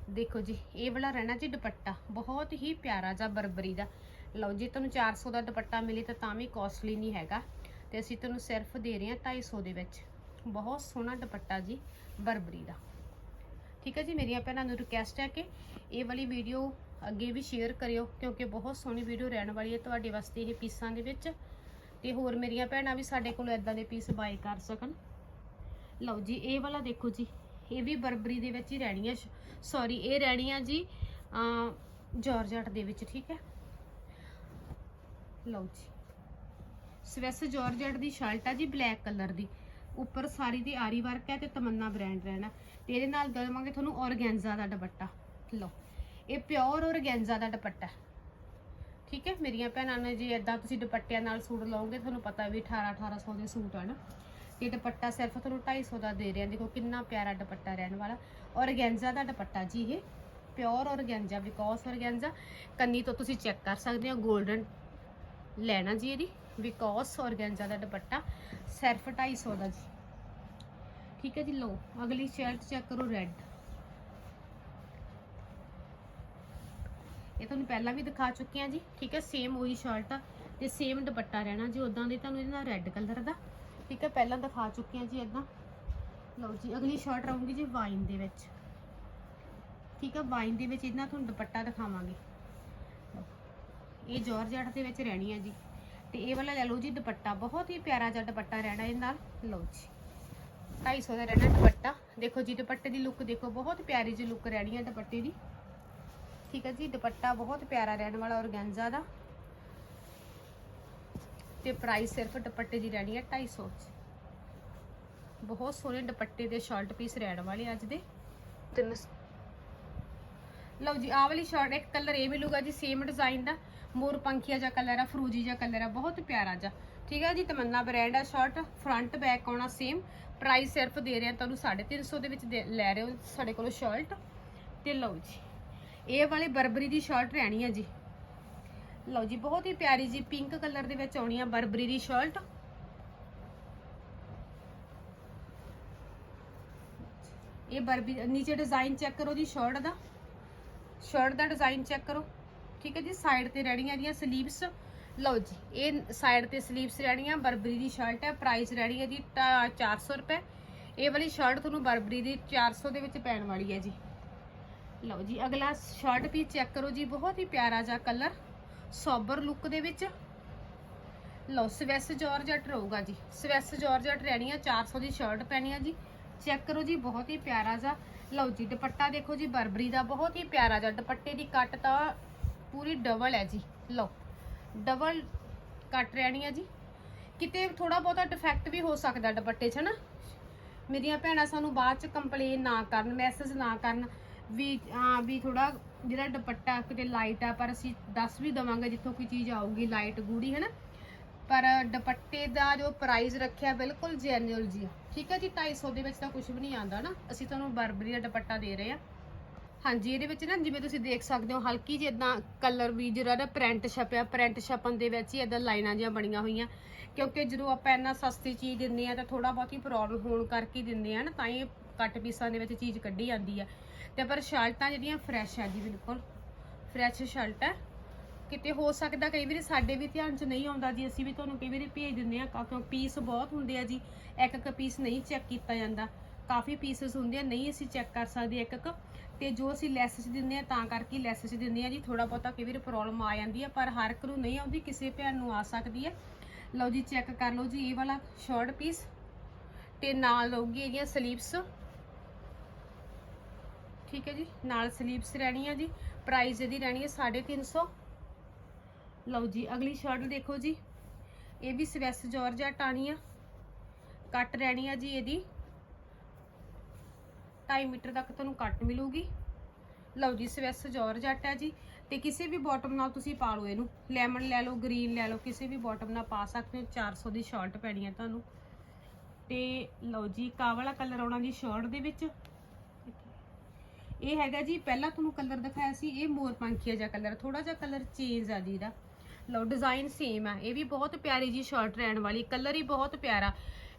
ਦੇਖੋ ਜੀ, ਇਹ ਵਾਲਾ ਰਹਿਣਾ ਜੀ ਦੁਪੱਟਾ। ਬਹੁਤ ਹੀ ਪਿਆਰਾ ਜਿਹਾ ਬਰਬਰੀ ਦਾ। ਲਓ ਜੀ, ਤੁਹਾਨੂੰ 400 ਦਾ ਦੁਪੱਟਾ ਮਿਲੇ ਤਾਂ ਤਾਂ ਵੀ ਕਾਸਟਲੀ ਨਹੀਂ ਹੈਗਾ। ਤੇ ਅਸੀਂ ਤੁਹਾਨੂੰ ਸਿਰਫ ਦੇ ਰਹੇ ਹਾਂ 250 ਦੇ ਵਿੱਚ। ਬਹੁਤ ਸੋਹਣਾ ਦੁਪੱਟਾ ਜੀ, ਬਰਬਰੀ ਦਾ। ਠੀਕ ਹੈ ਜੀ, ਮੇਰੀਆਂ ਭੈਣਾਂ ਨੂੰ ਰਿਕਵੈਸਟ ਹੈ ਕਿ ਇਹ ਵਾਲੀ ਵੀਡੀਓ ਅੱਗੇ ਵੀ ਸ਼ੇਅਰ ਕਰਿਓ, ਕਿਉਂਕਿ ਬਹੁਤ ਸੋਹਣੀ ਵੀਡੀਓ ਰਹਿਣ ਵਾਲੀ ਹੈ ਤੁਹਾਡੇ ਵਾਸਤੇ ਇਹ ਪੀਸਾਂ ਦੇ ਵਿੱਚ। ਤੇ ਹੋਰ ਮੇਰੀਆਂ ਭੈਣਾਂ ਵੀ ਸਾਡੇ ਕੋਲ ਇਦਾਂ ਦੇ ਪੀਸ ਬਾਈ ਕਰ ਸਕਣ। ਲਓ ਜੀ, ਇਹ ਵਾਲਾ ਦੇਖੋ ਜੀ, ਇਹ ਵੀ ਬਰਬਰੀ ਦੇ ਵਿੱਚ ਹੀ ਰਹਿਣੀ ਹੈ ਸੌਰੀ ਇਹ ਰਹਿਣੀ ਆ ਜੀ ਅਮ ਜਾਰਜਟ ਦੇ ਵਿੱਚ, ਠੀਕ ਹੈ? ਲਓ ਜੀ, ਸਵੈਸ ਜਾਰਜਟ ਦੀ ਸ਼ਰਟ ਆ ਜੀ ਬਲੈਕ ਕਲਰ ਦੀ। ਉੱਪਰ ਸਾਰੀ ਦੀ ਆਰੀ ਵਰਕ ਹੈ ਤੇ ਤਮੰਨਾ ਬ੍ਰਾਂਡ ਰਹਿਣਾ। ਤੇ ਇਹਦੇ ਨਾਲ ਦੇਵਾਂਗੇ ਤੁਹਾਨੂੰ ਔਰਗੈਂਜ਼ਾ ਦਾ ਦੁਪੱਟਾ। ਲਓ। ਇਹ ਪਿਓਰ ਔਰਗੈਂਜ਼ਾ ਦਾ ਦੁਪੱਟਾ ਠੀਕ ਹੈ, ਮੇਰੀਆਂ ਭੈਣਾਂ ਨੇ ਜੇ ਇਦਾਂ ਤੁਸੀਂ ਦੁਪੱਟਿਆਂ ਨਾਲ ਸੂਟ ਲਓਗੇ, ਤੁਹਾਨੂੰ ਪਤਾ ਵੀ 18 1800 ਦੇ ਸੂਟ ਆ ਨਾ। ਇਹ ਦੁਪੱਟਾ ਸਿਰਫ ਤੁਹਾਨੂੰ 250 ਦਾ ਦੇ ਰਿਹਾ। ਦੇਖੋ ਕਿੰਨਾ ਪਿਆਰਾ ਦੁਪੱਟਾ ਰਹਿਣ ਵਾਲਾ। ਔਰਗੈਂਜ਼ਾ ਦਾ ਦੁਪੱਟਾ ਜੀ ਇਹ, ਪਿਓਰ ਔਰਗੈਂਜ਼ਾ ਵਿਕੋਸ ਔਰਗੈਂਜ਼ਾ ਕੰਨੀ ਤੋਂ ਤੁਸੀਂ ਚੈੱਕ ਕਰ ਸਕਦੇ ਹੋ 골ਡਨ ਲੈਣਾ ਜੀ ਇਹਦੀ। ਵਿਕੋਸ ਔਰਗੈਂਜ਼ਾ ਦਾ ਦੁਪੱਟਾ ਸਿਰਫ 250 ਦਾ ਜੀ। ਠੀਕ ਹੈ ਜੀ, ਲਓ, ਅਗਲੀ ਸ਼ਰਟ ਚੈੱਕ ਕਰੋ, ਰੈੱਡ। ਇਹ ਤੁਹਾਨੂੰ ਪਹਿਲਾਂ ਵੀ ਦਿਖਾ ਚੁੱਕੇ ਆ ਜੀ। ਠੀਕ ਹੈ ਸੇਮ ਉਹੀ ਸ਼ਰਟ ਆ ਤੇ ਸੇਮ ਦੁਪੱਟਾ ਰਹਿਣਾ ਜੀ ਉਦਾਂ ਦੇ ਤੁਹਾਨੂੰ ਇਹਦੇ ਰੈੱਡ ਕਲਰ ਦਾ। ਠੀਕ ਹੈ, ਪਹਿਲਾਂ ਦਿਖਾ ਚੁੱਕੇ ਆ ਜੀ ਇਦਾਂ ਲਓ ਜੀ, ਅਗਲੀ ਸ਼ਰਟ ਰਹੂਗੀ ਜੀ ਵਾਈਨ ਦੇ ਵਿੱਚ। ਠੀਕ ਹੈ ਵਾਈਨ ਦੇ ਵਿੱਚ ਇਹਨਾਂ ਤੁਹਾਨੂੰ ਦੁਪੱਟਾ ਦਿਖਾਵਾਂਗੇ। ਲਓ। ਇਹ ਜਾਰਜਟ ਦੇ ਵਿੱਚ ਰਹਿਣੀ ਹੈ ਜੀ। ਤੇ ਇਹ ਵਾਲਾ ਲੈ ਲਓ ਜੀ ਦੁਪੱਟਾ, ਬਹੁਤ ਹੀ ਪਿਆਰਾ ਜਿਹਾ ਦੁਪੱਟਾ ਰਹਿਣਾ ਇਹ ਨਾਲ। ਲਓ ਜੀ 250 ਦਾ ਰਹਿਣਾ ਦੁਪੱਟਾ। ਦੇਖੋ ਜੀ, ਦੁਪੱਟੇ ਦੀ ਲੁੱਕ ਦੇਖੋ, ਬਹੁਤ ਪਿਆਰੀ ਜਿਹੀ ਲੁੱਕ ਰਹਿਣੀ ਹੈ ਦੁਪੱਟੇ ਦੀ। ਠੀਕ ਹੈ ਜੀ ਦੁਪੱਟਾ ਬਹੁਤ ਪਿਆਰਾ ਰਹਿਣ ਵਾਲਾ ਔਰਗੈਂਜ਼ਾ ਦਾ। ਤੇ ਪ੍ਰਾਈਸ ਸਿਰਫ ਦੁਪੱਟੇ ਦੀ ਰਹਿਣੀ ਹੈ 250 ਚ। ਬਹੁਤ ਸੋਹਣੇ ਦੁਪੱਟੇ ਦੇ ਸ਼ਰਟ ਪੀਸ ਰਹਿਣ ਵਾਲੇ ਅੱਜ ਦੇ। ਤਿੰਨ ਲਓ ਜੀ ਆਹ ਵਾਲੀ ਸ਼ਰਟ ਇੱਕ ਕਲਰ ਇਹ ਮਿਲੂਗਾ ਜੀ ਸੇਮ ਡਿਜ਼ਾਈਨ ਦਾ। ਮੋਰ ਪੰਖੀਆ ਜਿਹਾ ਕਲਰ ਆ ਫਰੂਜੀ ਜਿਹਾ ਕਲਰ ਆ ਬਹੁਤ ਪਿਆਰਾ ਜਿਹਾ। ਠੀਕ ਹੈ ਜੀ ਤਮੰਨਾ ਬ੍ਰਾਂਡ ਆ ਸ਼ਰਟ ਫਰੰਟ ਬੈਕ ਆਉਣਾ ਸੇਮ ਪ੍ਰਾਈਸ ਸਿਰਫ ਦੇ ਰਹੇ ਆ ਤੁਹਾਨੂੰ 350 ਦੇ ਵਿੱਚ ਲੈ ਰਹੇ ਹੋ ਸਾਡੇ ਕੋਲੋਂ ਸ਼ਰਟ ਤੇ ਲਓ ਜੀ। ਇਹ ਵਾਲੇ ਬਰਬਰੀ ਦੀ ਸ਼ਰਟ ਰਹਿਣੀ ਹੈ ਜੀ। ਲਓ ਜੀ, ਬਹੁਤ ਹੀ ਪਿਆਰੀ ਜੀ ਪਿੰਕ ਕਲਰ ਦੇ ਵਿੱਚ ਆਉਣੀ ਆ ਬਰਬਰੀ ਦੀ ਸ਼ਰਟ। ਇਹ ਬਰਬਰੀ, ਨੀਚੇ ਡਿਜ਼ਾਈਨ ਚੈੱਕ ਕਰੋ ਜੀ ਸ਼ਰਟ ਦਾ। ਸ਼ਰਟ ਦਾ ਡਿਜ਼ਾਈਨ ਚੈੱਕ ਕਰੋ। ਠੀਕ ਹੈ ਜੀ ਸਾਈਡ ਤੇ ਰਹਿਣੀਆਂ ਦੀਆਂ ਸਲੀਵਸ ਲਓ ਜੀ, ਇਹ ਸਾਈਡ ਤੇ ਸਲੀਵਸ ਰਹਿਣੀਆਂ, ਬਰਬਰੀ ਦੀ ਸ਼ਰਟ ਹੈ ਪ੍ਰਾਈਸ ਰਹਿਣੀ ਹੈ ਜੀ ਤਾਂ 400 ਰੁਪਏ। ਇਹ ਵਾਲੀ ਸ਼ਰਟ ਤੁਹਾਨੂੰ ਬਰਬਰੀ ਦੀ 400 ਦੇ ਵਿੱਚ ਪੈਣ ਵਾਲੀ ਹੈ ਜੀ। ਲਓ ਜੀ, ਅਗਲਾ ਸ਼ਰਟ ਵੀ ਚੈੱਕ ਕਰੋ ਜੀ, ਬਹੁਤ ਹੀ ਪਿਆਰਾ ਜਿਹਾ ਕਲਰ ਸੋਬਰ ਲੁੱਕ ਦੇ ਵਿੱਚ। ਲਓ, ਸਵੈਸ ਜਾਰਜਟ ਰਹੂਗਾ ਜੀ, ਸਵੈਸ ਜਾਰਜਟ ਰਹਿਣੀ ਆ 400 ਦੀ ਸ਼ਰਟ ਪੈਣੀ ਆ ਜੀ। ਚੈੱਕ ਕਰੋ ਜੀ, ਬਹੁਤ ਹੀ ਪਿਆਰਾ ਜਿਹਾ। ਲਓ ਜੀ, ਦੁਪੱਟਾ ਦੇਖੋ ਜੀ, ਬਰਬਰੀ ਦਾ, ਬਹੁਤ ਹੀ ਪਿਆਰਾ ਜਿਹਾ। ਦੁਪੱਟੇ ਦੀ ਕੱਟ ਤਾਂ ਪੂਰੀ ਡਬਲ ਹੈ ਜੀ। ਲਓ ਡਬਲ ਕੱਟ ਰਹਿਣੀ ਆ ਜੀ। ਕਿਤੇ ਥੋੜਾ ਬਹੁਤਾ ਡਿਫੈਕਟ ਵੀ ਹੋ ਸਕਦਾ ਦੁਪੱਟੇ 'ਚ ਨਾ ਮੇਰੀਆਂ ਭੈਣਾਂ ਸਾਨੂੰ ਬਾਅਦ 'ਚ ਕੰਪਲੇਨ ਨਾ ਕਰਨ ਮੈਸੇਜ ਨਾ ਕਰਨ। ਵੀ, ਹਾਂ, ਵੀ ਥੋੜਾ ਜਿਹੜਾ ਦੁਪੱਟਾ ਕਿਤੇ ਲਾਈਟ ਆ, ਪਰ ਅਸੀਂ ਦੱਸ ਵੀ ਦਵਾਂਗੇ ਜਿੱਥੋਂ ਕੋਈ ਚੀਜ਼ ਆਊਗੀ ਲਾਈਟ ਗੂੜੀ ਹੈ ਨਾ ਪਰ ਦੁਪੱਟੇ ਦਾ ਜੋ ਪ੍ਰਾਈਸ ਰੱਖਿਆ ਬਿਲਕੁਲ ਜੈਨੂਅਲ ਜੀ ਆ। ਠੀਕ ਹੈ ਜੀ 250 ਦੇ ਵਿੱਚ ਤਾਂ ਕੁਝ ਵੀ ਨਹੀਂ ਆਂਦਾ ਨਾ ਅਸੀਂ ਤੁਹਾਨੂੰ ਬਰਬਰੀ ਦਾ ਦੁਪੱਟਾ ਦੇ ਰਹੇ ਆ। ਹਾਂਜੀ, ਇਹਦੇ ਵਿੱਚ ਨਾ ਜਿਵੇਂ ਤੁਸੀਂ ਦੇਖ ਸਕਦੇ ਹੋ, ਹਲਕੀ ਜਿਹੀ ਇਦਾਂ ਕਲਰ ਵੀ ਜਿਹੜਾ ਨਾ ਪ੍ਰਿੰਟ ਛਪਿਆ ਪ੍ਰਿੰਟ ਛਪਣ ਦੇ ਵਿੱਚ ਹੀ ਇਦਾਂ ਲਾਈਨਾਂ ਜਿਹੀਆਂ ਬਣੀਆਂ ਹੋਈਆਂ। ਕਿਉਂਕਿ ਜਦੋਂ ਆਪਾਂ ਇੰਨਾ ਸਸਤੀ ਚੀਜ਼ ਦਿੰਦੇ ਆ ਤਾਂ ਥੋੜਾ ਬਹੁਤੀ ਪ੍ਰੋਬਲਮ ਹੋਣ ਕਰਕੇ ਹੀ ਦਿੰਦੇ ਆ ਨਾ ਤਾਂ ਹੀ ਕੱਟ ਪੀਸਾਂ ਦੇ ਵਿੱਚ ਚੀਜ਼ ਕੱਢੀ ਜਾਂਦੀ ਆ। ਤੇ ਪਰ ਸ਼ਰਟਾਂ ਜਿਹੜੀਆਂ ਫਰੈਸ਼ ਆ ਜੀ ਬਿਲਕੁਲ। ਫਰੈਸ਼ ਸ਼ਰਟ ਹੈ ਕਿਤੇ ਹੋ ਸਕਦਾ ਕਈ ਵਾਰੀ ਸਾਡੇ ਵੀ ਧਿਆਨ 'ਚ ਨਹੀਂ ਆਉਂਦਾ ਜੀ, ਅਸੀਂ ਵੀ ਤੁਹਾਨੂੰ ਕਈ ਵਾਰੀ ਭੇਜ ਦਿੰਦੇ ਆ ਕਿਉਂਕਿ ਪੀਸ ਬਹੁਤ ਹੁੰਦੇ ਆ ਜੀ। ਇੱਕ ਇੱਕ ਪੀਸ ਨਹੀਂ ਚੈੱਕ ਕੀਤਾ ਜਾਂਦਾ। ਕਾਫੀ ਪੀਸਸ ਹੁੰਦੇ ਆ, ਨਹੀਂ ਅਸੀਂ ਚੈੱਕ ਕਰ ਸਕਦੇ ਇੱਕ ਇੱਕ। ਤੇ ਜੋ ਅਸੀਂ ਲੈਸ 'ਚ ਦਿੰਦੇ ਆ, ਤਾਂ ਕਰਕੇ ਲੈਸ 'ਚ ਦਿੰਦੇ ਆ ਜੀ। ਥੋੜਾ ਬਹੁਤਾ ਕਈ ਵਾਰੀ ਪ੍ਰੋਬਲਮ ਆ ਜਾਂਦੀ ਆ, ਪਰ ਹਰ ਇੱਕ ਨੂੰ ਨਹੀਂ ਆਉਂਦੀ, ਕਿਸੇ ਭੈਣ ਨੂੰ ਆ ਸਕਦੀ ਹੈ ਲਓ ਜੀ ਚੈੱਕ ਕਰ ਲਓ ਜੀ, ਇਹ ਵਾਲਾ ਸ਼ਾਰਟ ਪੀਸ ਤੇ ਨਾਲ ਰਹੂਗੀ ਇਹਦੀਆਂ ਸਲੀਵਸ ਠੀਕ ਹੈ ਜੀ, ਨਾਲ ਸਲੀਵਸ ਰਹਿਣੀ ਹੈ ਜੀ ਪ੍ਰਾਈਸ ਇਹਦੀ ਰਹਿਣੀ ਹੈ 350 ਲਓ ਜੀ, ਅਗਲੀ ਸ਼ਰਟ ਦੇਖੋ ਜੀ, ਇਹ ਵੀ ਸਵੈਸ ਜਾਰਜਟ ਆਣੀ ਆ। ਕੱਟ ਰਹਿਣੀ ਆ ਜੀ ਇਹਦੀ। 2.5 ਮੀਟਰ ਤੱਕ ਤੁਹਾਨੂੰ ਕੱਟ ਮਿਲੂਗੀ। ਲਓ ਜੀ ਸਵੈਸ ਜਾਰਜਟ ਹੈ ਜੀ, ਤੇ ਕਿਸੇ ਵੀ ਬਾਟਮ ਨਾਲ ਤੁਸੀਂ ਪਾ ਲਓ ਇਹਨੂੰ। ਲੈਮਨ ਲੈ ਲਓ ਗ੍ਰੀਨ ਲੈ ਲਓ, ਕਿਸੇ ਵੀ ਬਾਟਮ ਨਾਲ ਪਾ ਸਕਦੇ ਹੋ 400 ਦੀ ਸ਼ਰਟ ਪੈਣੀ ਹੈ ਤੁਹਾਨੂੰ। ਤੇ ਲਓ ਜੀ ਕਾਵਲਾ ਕਲਰ ਆਉਣਾ ਜੀ ਸ਼ਰਟ ਦੇ ਵਿੱਚ। ਇਹ ਹੈਗਾ ਜੀ, ਪਹਿਲਾਂ ਤੁਹਾਨੂੰ ਕਲਰ ਦਿਖਾਇਆ ਸੀ, ਇਹ ਮੋਰ ਪੰਖੀਆ ਜਿਹਾ ਕਲਰ ਥੋੜਾ ਜਿਹਾ ਕਲਰ ਚੇਂਜ ਆ ਜੀ ਇਹਦਾ। ਲਓ ਡਿਜ਼ਾਈਨ ਸੇਮ ਆ। ਇਹ ਵੀ ਬਹੁਤ ਪਿਆਰੀ ਜੀ ਸ਼ਰਟ ਰਹਿਣ ਵਾਲੀ ਕਲਰ ਹੀ ਬਹੁਤ ਪਿਆਰਾ।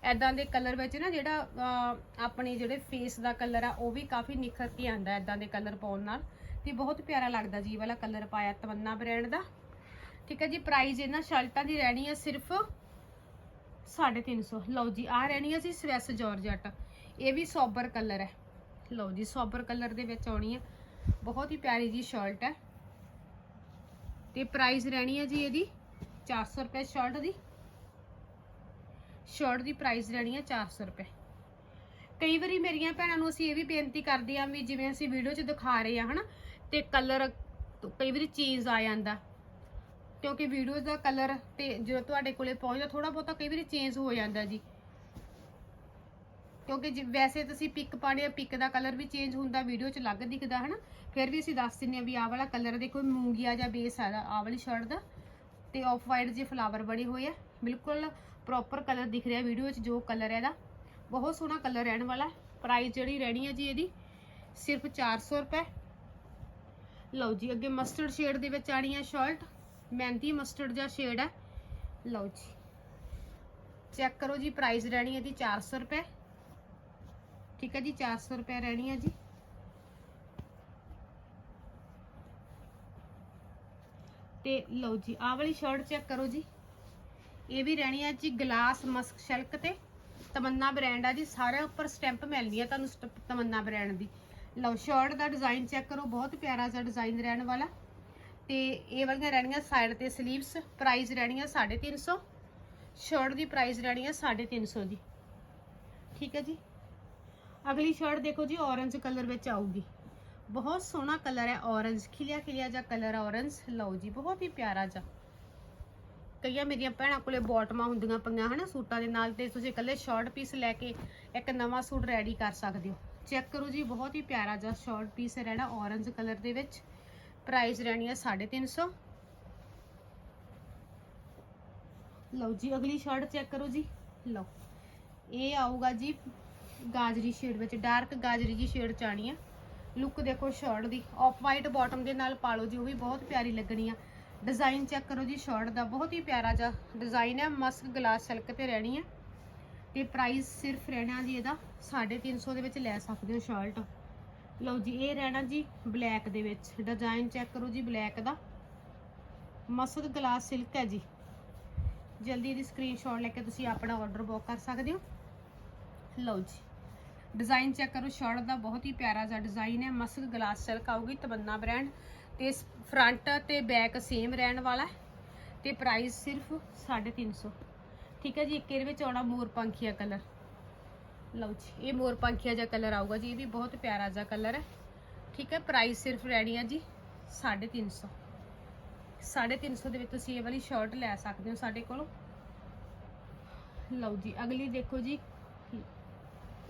ਐਦਾਂ ਦੇ ਕਲਰ ਵਿੱਚ ਨਾ ਜਿਹੜਾ ਆਪਣੇ ਜਿਹੜੇ ਫੇਸ ਦਾ ਕਲਰ ਆ, ਉਹ ਵੀ ਕਾਫੀ ਨਿਖਰ ਕੇ ਆਂਦਾ ਐਦਾਂ ਦੇ ਕਲਰ ਪਾਉਣ ਨਾਲ। ਤੇ ਬਹੁਤ ਪਿਆਰਾ ਲੱਗਦਾ ਜੀ ਇਹ ਵਾਲਾ ਕਲਰ ਪਾਇਆ ਤਮੰਨਾ ਬ੍ਰਾਂਡ ਦਾ। ਠੀਕ ਹੈ ਜੀ ਪ੍ਰਾਈਸ ਇਹਨਾਂ ਸ਼ਰਟਾਂ ਦੀ ਰਹਿਣੀ ਆ ਸਿਰਫ 350 ਲਓ ਜੀ ਆ ਰਹਿਣੀ ਹੈ ਜੀ ਸਵੈਸ ਜਾਰਜਟ। ਇਹ ਵੀ ਸੋਬਰ ਕਲਰ ਹੈ ਲਓ ਜੀ ਸੋਬਰ ਕਲਰ ਦੇ ਵਿੱਚ ਆਉਣੀ ਹੈ ਬਹੁਤ ਹੀ ਪਿਆਰੀ ਜੀ ਸ਼ਰਟ ਹੈ। ਤੇ ਪ੍ਰਾਈਸ ਰਹਿਣੀ ਹੈ ਜੀ ਇਹਦੀ 400 ਰੁਪਏ ਸ਼ਰਟ ਦੀ। ਸ਼ਰਟ ਦੀ ਪ੍ਰਾਈਸ ਰਹਿਣੀ ਹੈ 400 ਰੁਪਏ। ਕਈ ਵਾਰੀ ਮੇਰੀਆਂ ਭੈਣਾਂ ਨੂੰ ਅਸੀਂ ਇਹ ਵੀ ਬੇਨਤੀ ਕਰਦੇ ਆਂ ਵੀ ਜਿਵੇਂ ਅਸੀਂ ਵੀਡੀਓ 'ਚ ਦਿਖਾ ਰਹੇ ਆ, ਹਨਾ, ਤੇ ਕਲਰ ਕਈ ਵਾਰੀ ਚੇਂਜ ਆ ਜਾਂਦਾ। ਕਿਉਂਕਿ ਵੀਡੀਓ ਦਾ ਕਲਰ ਤੇ ਜਦੋਂ ਤੁਹਾਡੇ ਕੋਲੇ ਪਹੁੰਚਦਾ ਥੋੜਾ ਬਹੁਤਾ ਕਈ ਵਾਰੀ ਚੇਂਜ ਹੋ ਜਾਂਦਾ ਜੀ। ਕਿਉਂਕਿ ਜੇ- ਵੈਸੇ ਤੁਸੀਂ ਪਿਕ ਪਾਣੀ ਆ ਪਿਕ ਦਾ ਕਲਰ ਵੀ ਚੇਂਜ ਹੁੰਦਾ ਵੀਡੀਓ 'ਚ ਅਲੱਗ ਦਿਖਦਾ, ਹਨਾ? ਫਿਰ ਵੀ ਅਸੀਂ ਦੱਸ ਦਿੰਨੇ ਆ ਵੀ ਆਹ ਵਾਲਾ ਕਲਰ ਦੇਖੋ ਮੂੰਗੀਆ ਜਾਂ ਬੇਸ ਆ, ਆਹ ਵਾਲੀ ਸ਼ਰਟ ਦਾ। ਤੇ ਆਫ ਵਾਈਟ ਜੇ ਫਲਾਵਰ ਬਣੇ ਹੋਏ ਆ। ਬਿਲਕੁਲ ਪ੍ਰੋਪਰ ਕਲਰ ਦਿਖ ਰਿਹਾ ਵੀਡੀਓ 'ਚ, ਜੋ ਕਲਰ ਹੈ ਇਹਦਾ। ਬਹੁਤ ਸੋਹਣਾ ਕਲਰ ਰਹਿਣ ਵਾਲਾ ਪ੍ਰਾਈਸ ਜਿਹੜੀ ਰਹਿਣੀ ਹੈ ਜੀ ਇਹਦੀ, ਸਿਰਫ 400 ਰੁਪਏ। ਲਓ ਜੀ, ਅੱਗੇ ਮਸਟਰਡ ਸ਼ੇਡ ਦੇ ਵਿੱਚ ਆਣੀ ਹੈ ਸ਼ਰਟ ਮਹਿੰਦੀ ਮਸਟਰਡ ਜਾਂ ਸ਼ੇਡ ਹੈ ਲਓ ਜੀ। ਚੈੱਕ ਕਰੋ ਜੀ ਪ੍ਰਾਈਸ ਰਹਿਣੀ ਹੈ ਜੀ 400 ਰੁਪਏ। ਠੀਕ ਹੈ ਜੀ 400 ਰੁਪਏ ਰਹਿਣੀ ਹੈ ਜੀ। ਤੇ ਲਓ ਜੀ, ਆਹ ਵਾਲੀ ਸ਼ਰਟ ਚੈੱਕ ਕਰੋ ਜੀ। ਇਹ ਵੀ ਰਹਿਣੀ ਹੈ ਜੀ ਗਲਾਸ ਮਸਕ ਸ਼ਲਕ ਤੇ। ਤਮੰਨਾ ਬ੍ਰਾਂਡ ਆ ਜੀ ਸਾਰੇ ਉੱਪਰ ਸਟੈਂਪ ਮਿਲਦੀ ਹੈ ਤੁਹਾਨੂੰ ਸਟ- ਤਮੰਨਾ ਬ੍ਰਾਂਡ ਦੀ। ਲਓ ਸ਼ਰਟ ਦਾ ਡਿਜ਼ਾਈਨ ਚੈੱਕ ਕਰੋ, ਬਹੁਤ ਪਿਆਰਾ ਜਿਹਾ ਡਿਜ਼ਾਈਨ ਰਹਿਣ ਵਾਲਾ। ਤੇ ਇਹ ਵਾਲੀਆਂ ਰਹਿਣੀਆਂ ਸਾਈਡ ਤੇ ਸਲੀਵਸ ਪ੍ਰਾਈਸ ਰਹਿਣੀ ਹੈ 350 ਸ਼ਰਟ ਦੀ ਪ੍ਰਾਈਸ ਰਹਿਣੀ ਹੈ 350 ਦੀ। ਠੀਕ ਹੈ ਜੀ? ਅਗਲੀ ਸ਼ਰਟ ਦੇਖੋ ਜੀ, orange ਕਲਰ ਵਿੱਚ ਆਊਗੀ। ਬਹੁਤ ਸੋਹਣਾ ਕਲਰ ਹੈ orange, ਖਿਲਿਆ ਖਿਲਿਆ ਜਿਹਾ ਕਲਰ ਹੈ ਲਓ ਜੀ, ਬਹੁਤ ਹੀ ਪਿਆਰਾ ਜਿਹਾ। ਕਈਆਂ ਮੇਰੀਆਂ ਭੈਣਾਂ ਕੋਲੇ ਬਾਟਮਾਂ ਹੁੰਦੀਆਂ ਪਈਆਂ, ਹਨਾ, ਸੂਟਾਂ ਦੇ ਨਾਲ, ਤੇ ਤੁਸੀਂ ਇਕੱਲੇ ਸ਼ਾਰਟ ਪੀਸ ਲੈ ਕੇ ਇੱਕ ਨਵਾਂ ਸੂਟ ਰੈਡੀ ਕਰ ਸਕਦੇ ਹੋ। ਚੈੱਕ ਕਰੋ ਜੀ, ਬਹੁਤ ਹੀ ਪਿਆਰਾ ਜਿਹਾ ਸ਼ਾਰਟ ਪੀਸ ਰਹਿਣਾ orange ਕਲਰ ਦੇ ਵਿੱਚ। ਪ੍ਰਾਈਸ ਰਹਿਣੀ ਹੈ 350 ਲਓ ਜੀ, ਅਗਲੀ ਸ਼ਰਟ ਚੈੱਕ ਕਰੋ ਜੀ। ਲਓ, ਇਹ ਆਊਗਾ ਜੀ ਗਾਜਰੀ ਸ਼ੇਡ ਵਿੱਚ ਡਾਰਕ ਗਾਜਰੀ ਜੀ ਸ਼ੇਡ ਚ ਆਣੀ ਆ। ਲੁੱਕ ਦੇਖੋ ਸ਼ਰਟ ਦੀ। ਆਫ ਵਾਈਟ ਬਾਟਮ ਦੇ ਨਾਲ ਪਾ ਲਓ ਜੀ, ਉਹ ਵੀ ਬਹੁਤ ਪਿਆਰੀ ਲੱਗਣੀ ਆ। ਡਿਜ਼ਾਈਨ ਚੈੱਕ ਕਰੋ ਜੀ ਸ਼ਰਟ ਦਾ ਬਹੁਤ ਹੀ ਪਿਆਰਾ ਜਿਹਾ ਡਿਜ਼ਾਈਨ ਹੈ ਮਸਕ ਗਲਾਸ ਸਿਲਕ ਤੇ ਰਹਿਣੀ ਹੈ ਤੇ ਪ੍ਰਾਈਸ ਸਿਰਫ ਰਹਿਣਾ ਜੀ ਇਹਦਾ 350 ਦੇ ਵਿੱਚ ਲੈ ਸਕਦੇ ਹੋ ਸ਼ਰਟ ਲਓ ਜੀ, ਇਹ ਰਹਿਣਾ ਜੀ ਬਲੈਕ ਦੇ ਵਿੱਚ। ਡਿਜ਼ਾਈਨ ਚੈੱਕ ਕਰੋ ਜੀ ਬਲੈਕ ਦਾ। ਮਸਕ ਗਲਾਸ ਸਿਲਕ ਹੈ ਜੀ। ਜਲਦੀ ਇਹਦੀ ਸਕਰੀਨਸ਼ਾਟ ਲੈ ਕੇ ਤੁਸੀਂ ਆਪਣਾ ਆਰਡਰ ਬੁੱਕ ਕਰ ਸਕਦੇ ਹੋ। ਲਓ ਜੀ। ਡਿਜ਼ਾਈਨ ਚੈੱਕ ਕਰੋ ਸ਼ਰਟ ਦਾ ਬਹੁਤ ਹੀ ਪਿਆਰਾ ਜਿਹਾ ਡਿਜ਼ਾਈਨ ਹੈ। ਮਸਕ ਗਲਾਸ ਸਿਲਕ ਆਊਗੀ ਤਬੰਨਾ ਬ੍ਰਾਂਡ ਤੇ ਫਰੰਟ ਤੇ ਬੈਕ ਸੇਮ ਰਹਿਣ ਵਾਲਾ ਹੈ। ਤੇ ਪ੍ਰਾਈਸ ਸਿਰਫ 350 ਠੀਕ ਹੈ ਜੀ, ਇੱਕ ਇਹਦੇ ਵਿੱਚ ਆਉਣਾ ਮੋਰ ਪੰਖੀਆ ਕਲਰ ਲਓ ਜੀ, ਇਹ ਮੋਰ ਪੰਖੀਆ ਜਿਹਾ ਕਲਰ ਆਊਗਾ ਜੀ, ਇਹ ਵੀ ਬਹੁਤ ਪਿਆਰਾ ਜਿਹਾ ਕਲਰ ਹੈ। ਠੀਕ ਹੈ ਪ੍ਰਾਈਸ ਸਿਰਫ ਰਹਿਣੀ ਹੈ ਜੀ 350 350 ਦੇ ਵਿੱਚ ਤੁਸੀਂ ਇਹ ਵਾਲੀ ਸ਼ਰਟ ਲੈ ਸਕਦੇ ਹੋ ਸਾਡੇ ਕੋਲੋਂ। ਲਓ ਜੀ, ਅਗਲੀ ਦੇਖੋ ਜੀ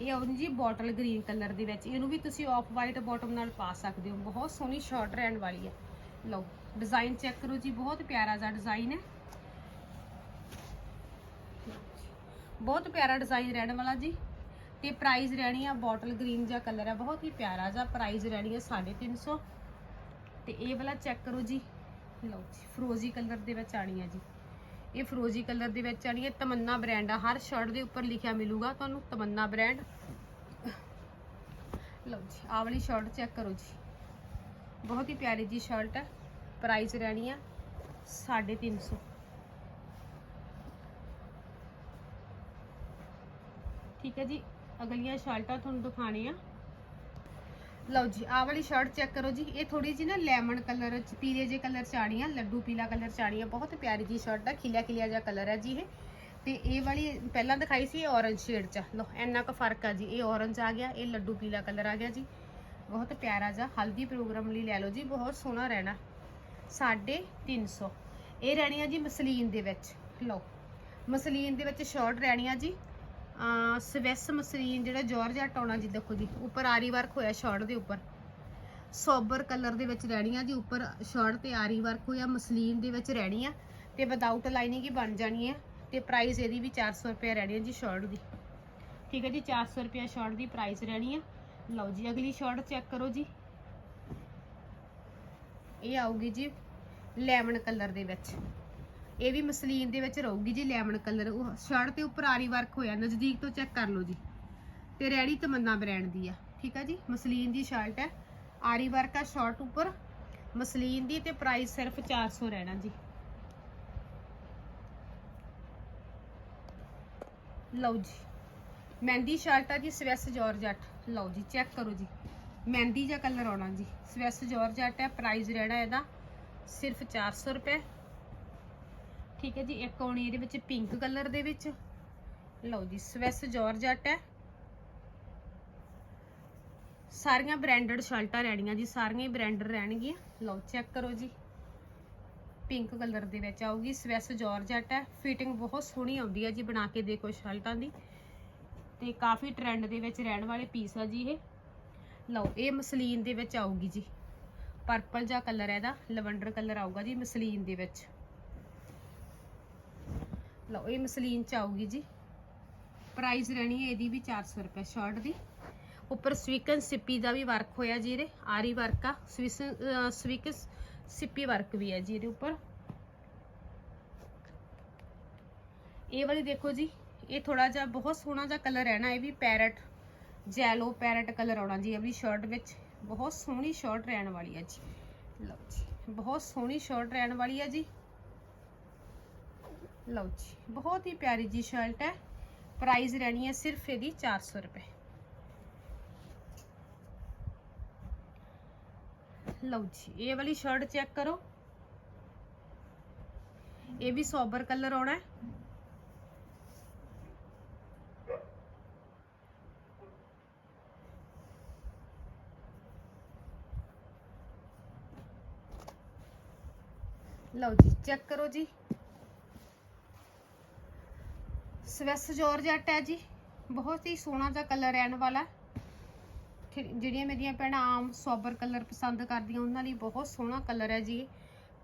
ਇਹ ਆਉਂਦੀ ਜੀ ਬੋਟਲ ਗ੍ਰੀਨ ਕਲਰ ਦੇ ਵਿੱਚ। ਇਹਨੂੰ ਵੀ ਤੁਸੀਂ ਆਫ ਵਾਈਟ ਬਾਟਮ ਨਾਲ ਪਾ ਸਕਦੇ ਹੋ। ਬਹੁਤ ਸੋਹਣੀ ਸ਼ਰਟ ਰਹਿਣ ਵਾਲੀ ਹੈ। ਲਓ ਡਿਜ਼ਾਈਨ ਚੈੱਕ ਕਰੋ ਜੀ। ਬਹੁਤ ਪਿਆਰਾ ਜਿਹਾ ਡਿਜ਼ਾਈਨ ਹੈ। ਬਹੁਤ ਪਿਆਰਾ ਡਿਜ਼ਾਈਨ ਰਹਿਣ ਵਾਲਾ ਜੀ। ਤੇ ਪ੍ਰਾਈਸ ਰਹਿਣੀ ਆ ਬੋਟਲ ਗ੍ਰੀਨ ਜਿਹਾ ਕਲਰ ਹੈ ਬਹੁਤ ਹੀ ਪਿਆਰਾ ਜਿਹਾ ਪ੍ਰਾਈਸ ਰਹਿਣੀ ਹੈ 350 ਤੇ ਇਹ ਵਾਲਾ ਚੈੱਕ ਕਰੋ ਜੀ। ਲਓ ਜੀ ਫਰੋਜ਼ੀ ਕਲਰ ਦੇ ਵਿੱਚ ਆਣੀ ਆ ਜੀ। ਇਹ ਫਰੋਜ਼ੀ ਕਲਰ ਦੇ ਵਿੱਚ ਆਣੀ ਹੈ। ਤਮੰਨਾ ਬ੍ਰਾਂਡ ਆ। ਹਰ ਸ਼ਰਟ ਦੇ ਉੱਪਰ ਲਿਖਿਆ ਮਿਲੂਗਾ ਤੁਹਾਨੂੰ, ਤਮੰਨਾ ਬ੍ਰਾਂਡ ਲਓ ਜੀ, ਆਹ ਵਾਲੀ ਸ਼ਰਟ ਚੈੱਕ ਕਰੋ ਜੀ। ਬਹੁਤ ਹੀ ਪਿਆਰੀ ਜੀ ਸ਼ਰਟ ਹੈ ਪ੍ਰਾਈਸ ਰਹਿਣੀ ਆ 350 ਠੀਕ ਹੈ ਜੀ, ਅਗਲੀਆਂ ਸ਼ਰਟਾਂ ਤੁਹਾਨੂੰ ਦਿਖਾਣੇ ਆ ਲਓ ਜੀ, ਆਹ ਵਾਲੀ ਸ਼ਰਟ ਚੈੱਕ ਕਰੋ ਜੀ, ਇਹ ਥੋੜੀ ਜੀ ਨਾ ਲੈਮਨ ਕਲਰ ਚ, ਪੀਲੇ ਜੇ ਕਲਰ ਚ ਆਣੀ ਆ, ਲੱਡੂ ਪੀਲਾ ਕਲਰ ਚ ਆਣੀ ਆ, ਬਹੁਤ ਪਿਆਰੀ ਜੀ ਸ਼ਰਟ ਦਾ ਖਿਲਿਆ ਖਿਲਿਆ ਜਿਹਾ ਕਲਰ ਹੈ ਜੀ ਇਹ। ਤੇ ਇਹ ਵਾਲੀ ਪਹਿਲਾਂ ਦਿਖਾਈ ਸੀ ਇਹ orange ਸ਼ੇਡ ਚ, ਲਓ, ਇੰਨਾ ਕੁ ਫ਼ਰਕ ਆ ਜੀ, ਇਹ ਔਰੰਜ ਆ ਗਿਆ, ਇਹ ਲੱਡੂ ਪੀਲਾ ਕਲਰ ਆ ਗਿਆ ਜੀ। ਬਹੁਤ ਪਿਆਰਾ ਜਿਹਾ, ਹਲਦੀ ਪ੍ਰੋਗਰਾਮ ਲਈ ਲੈ ਲਓ ਜੀ, ਬਹੁਤ ਸੋਹਣਾ ਰਹਿਣਾ। 350 ਇਹ ਰਹਿਣੀ ਆ ਜੀ ਮਸਲੀਨ ਦੇ ਵਿੱਚ, ਲਓ, ਮਸਲੀਨ ਦੇ ਵਿੱਚ ਸ਼ਰਟ ਰਹਿਣੀ ਆ ਜੀ। ਸਵੈਸ ਮਸਲੀਨ ਜਿਹੜਾ ਜਾਰਜਟ ਆਉਣਾ ਜੀ, ਦੇਖੋ ਜੀ, ਉੱਪਰ ਆਰੀ ਵਰਕ ਹੋਇਆ ਸ਼ਰਟ ਦੇ ਉੱਪਰ। ਸੋਬਰ ਕਲਰ ਦੇ ਵਿੱਚ ਰਹਿਣੀ ਆ ਜੀ, ਉੱਪਰ ਸ਼ਰਟ ਤੇ ਆਰੀ ਵਰਕ ਹੋਇਆ, ਮਸਲੀਨ ਦੇ ਵਿੱਚ ਰਹਿਣੀ ਆ, ਤੇ ਵਿਦਆਊਟ ਲਾਈਨਿੰਗ ਹੀ ਬਣ ਜਾਣੀ ਹੈ ਤੇ ਪ੍ਰਾਈਸ ਇਹਦੀ ਵੀ 400 ਰੁਪਏ ਰਹਿਣੀ ਹੈ ਜੀ ਸ਼ਰਟ ਦੀ। ਠੀਕ ਹੈ ਜੀ 400 ਰੁਪਏ ਸ਼ਰਟ ਦੀ ਪ੍ਰਾਈਸ ਰਹਿਣੀ ਆ। ਲਓ ਜੀ, ਅਗਲੀ ਸ਼ਰਟ ਚੈੱਕ ਕਰੋ ਜੀ। ਇਹ ਆਊਗੀ ਜੀ ਲੈਮਨ ਕਲਰ ਦੇ ਵਿੱਚ। ਇਹ ਵੀ ਮਸਲੀਨ ਦੇ ਵਿੱਚ ਰਹੂਗੀ ਜੀ ਲੈਮਨ ਕਲਰ। ਉਹ ਸ਼ਰਟ ਤੇ ਉੱਪਰ ਆਰੀ ਵਰਕ ਹੋਇਆ, ਨਜ਼ਦੀਕ ਤੋਂ ਚੈੱਕ ਕਰ ਲਓ ਜੀ। ਤੇ ਰੈਡੀ ਤਮੰਨਾ ਬ੍ਰਾਂਡ ਦੀ ਆ, ਠੀਕ ਆ ਜੀ? ਮਸਲੀਨ ਦੀ ਸ਼ਰਟ ਹੈ, ਆਰੀ ਵਰਕ ਆ ਸ਼ਰਟ ਉੱਪਰ। ਮਸਲੀਨ ਦੀ ਤੇ ਪ੍ਰਾਈਸ ਸਿਰਫ 400 ਰਹਿਣਾ ਜੀ। ਲਓ ਜੀ, ਮਹਿੰਦੀ ਸ਼ਰਟ ਆ ਜੀ, ਸਵਿਸ ਜਾਰਜਟ ਲਓ ਜੀ, ਚੈੱਕ ਕਰੋ ਜੀ। ਮਹਿੰਦੀ ਜਿਹਾ ਕਲਰ ਆਉਣਾ ਜੀ। ਸਵੈਸ ਜਾਰਜਟ ਹੈ, ਪ੍ਰਾਈਸ ਰਹਿਣਾ ਇਹਦਾ ਸਿਰਫ 400 ਰੁਪਏ। ਠੀਕ ਹੈ ਜੀ, ਇੱਕ ਆਉਣੀ ਇਹਦੇ ਵਿੱਚ ਪਿੰਕ ਕਲਰ ਦੇ ਵਿੱਚ। ਲਓ ਜੀ, ਸਵਿਸ ਜਾਰਜਟ ਹੈ। ਸਾਰੀਆਂ ਬ੍ਰਾਂਡਡ ਸ਼ਰਟਾਂ ਰਹਿਣੀਆਂ ਜੀ, ਸਾਰੀਆਂ ਹੀ ਬ੍ਰਾਂਡਡ ਰਹਿਣਗੀਆਂ। ਲਓ ਚੈੱਕ ਕਰੋ ਜੀ। ਪਿੰਕ ਕਲਰ ਦੇ ਵਿੱਚ ਆਊਗੀ, ਸਵੈਸ ਜਾਰਜਟ ਹੈ। ਫਿਟਿੰਗ ਬਹੁਤ ਸੋਹਣੀ ਆਉਂਦੀ ਹੈ ਜੀ, ਬਣਾ ਕੇ ਦੇਖੋ ਸ਼ਰਟਾਂ ਦੀ। ਤੇ ਕਾਫੀ ਟ੍ਰੈਂਡ ਦੇ ਵਿੱਚ ਰਹਿਣ ਵਾਲੇ ਪੀਸ ਆ ਜੀ ਇਹ। ਲਓ, ਇਹ ਮਸਲੀਨ ਦੇ ਵਿੱਚ ਆਊਗੀ ਜੀ। ਪਰਪਲ ਜਿਹਾ ਕਲਰ ਹੈ ਇਹਦਾ ਲਵੰਡਰ ਕਲਰ ਆਊਗਾ ਜੀ ਮਸਲੀਨ ਦੇ ਵਿੱਚ। ਲਓ, ਇਹ ਮਸਲੀਨ ਚ ਆਊਗੀ ਜੀ। ਪ੍ਰਾਈਸ ਰਹਿਣੀ ਹੈ ਇਹਦੀ ਵੀ 400 ਰੁਪਏ ਸ਼ਰਟ ਦੀ। ਉੱਪਰ ਸਵੀਕਨ ਸਿੱਪੀ ਦਾ ਵੀ ਵਰਕ ਹੋਇਆ ਜੀ ਇਹਦੇ, ਆਰੀ ਵਰਕ ਆ। ਸਵਿਸ ਸਵੀਕਨ ਸਿੱਪੀ ਵਰਕ ਵੀ ਹੈ ਜੀ ਇਹਦੇ ਉੱਪਰ। ਇਹ ਵਾਲੀ ਦੇਖੋ ਜੀ, ਇਹ ਥੋੜਾ ਜਿਹਾ ਬਹੁਤ ਸੋਹਣਾ ਜਿਹਾ ਕਲਰ ਰਹਿਣਾ, ਇਹ ਵੀ ਪੈਰਟ ਜੈਲੋ ਪੈਰਟ ਕਲਰ ਆਉਣਾ ਜੀ ਇਹ ਵਾਲੀ ਸ਼ਰਟ ਵਿੱਚ। ਬਹੁਤ ਸੋਹਣੀ ਸ਼ਰਟ ਰਹਿਣ ਵਾਲੀ ਹੈ ਜੀ। ਲਓ ਜੀ, ਬਹੁਤ ਸੋਹਣੀ ਸ਼ਰਟ ਰਹਿਣ ਵਾਲੀ ਹੈ ਜੀ। ਲਓ ਜੀ, ਬਹੁਤ ਹੀ ਪਿਆਰੀ ਜੀ ਸ਼ਰਟ ਹੈ। ਪ੍ਰਾਈਸ ਰਹਿਣੀ ਹੈ ਸਿਰਫ ਇਹਦੀ 400 ਰੁਪਏ। ਲਓ ਜੀ, ਇਹ ਵਾਲੀ ਸ਼ਰਟ ਚੈੱਕ ਕਰੋ। ਇਹ ਵੀ ਸੋਬਰ ਕਲਰ ਆਉਣਾ ਹੈ। ਲਓ ਜੀ ਚੈੱਕ ਕਰੋ ਜੀ। ਸਵੈਸ ਜਾਰਜਟ ਹੈ ਜੀ। ਬਹੁਤ ਹੀ ਸੋਹਣਾ ਜਿਹਾ ਕਲਰ ਰਹਿਣ ਵਾਲਾ। ਫਿਰ ਜਿਹੜੀਆਂ ਮੇਰੀਆਂ ਭੈਣਾਂ ਆਮ ਸੋਬਰ ਕਲਰ ਪਸੰਦ ਕਰਦੀਆਂ, ਉਹਨਾਂ ਲਈ ਬਹੁਤ ਸੋਹਣਾ ਕਲਰ ਹੈ ਜੀ।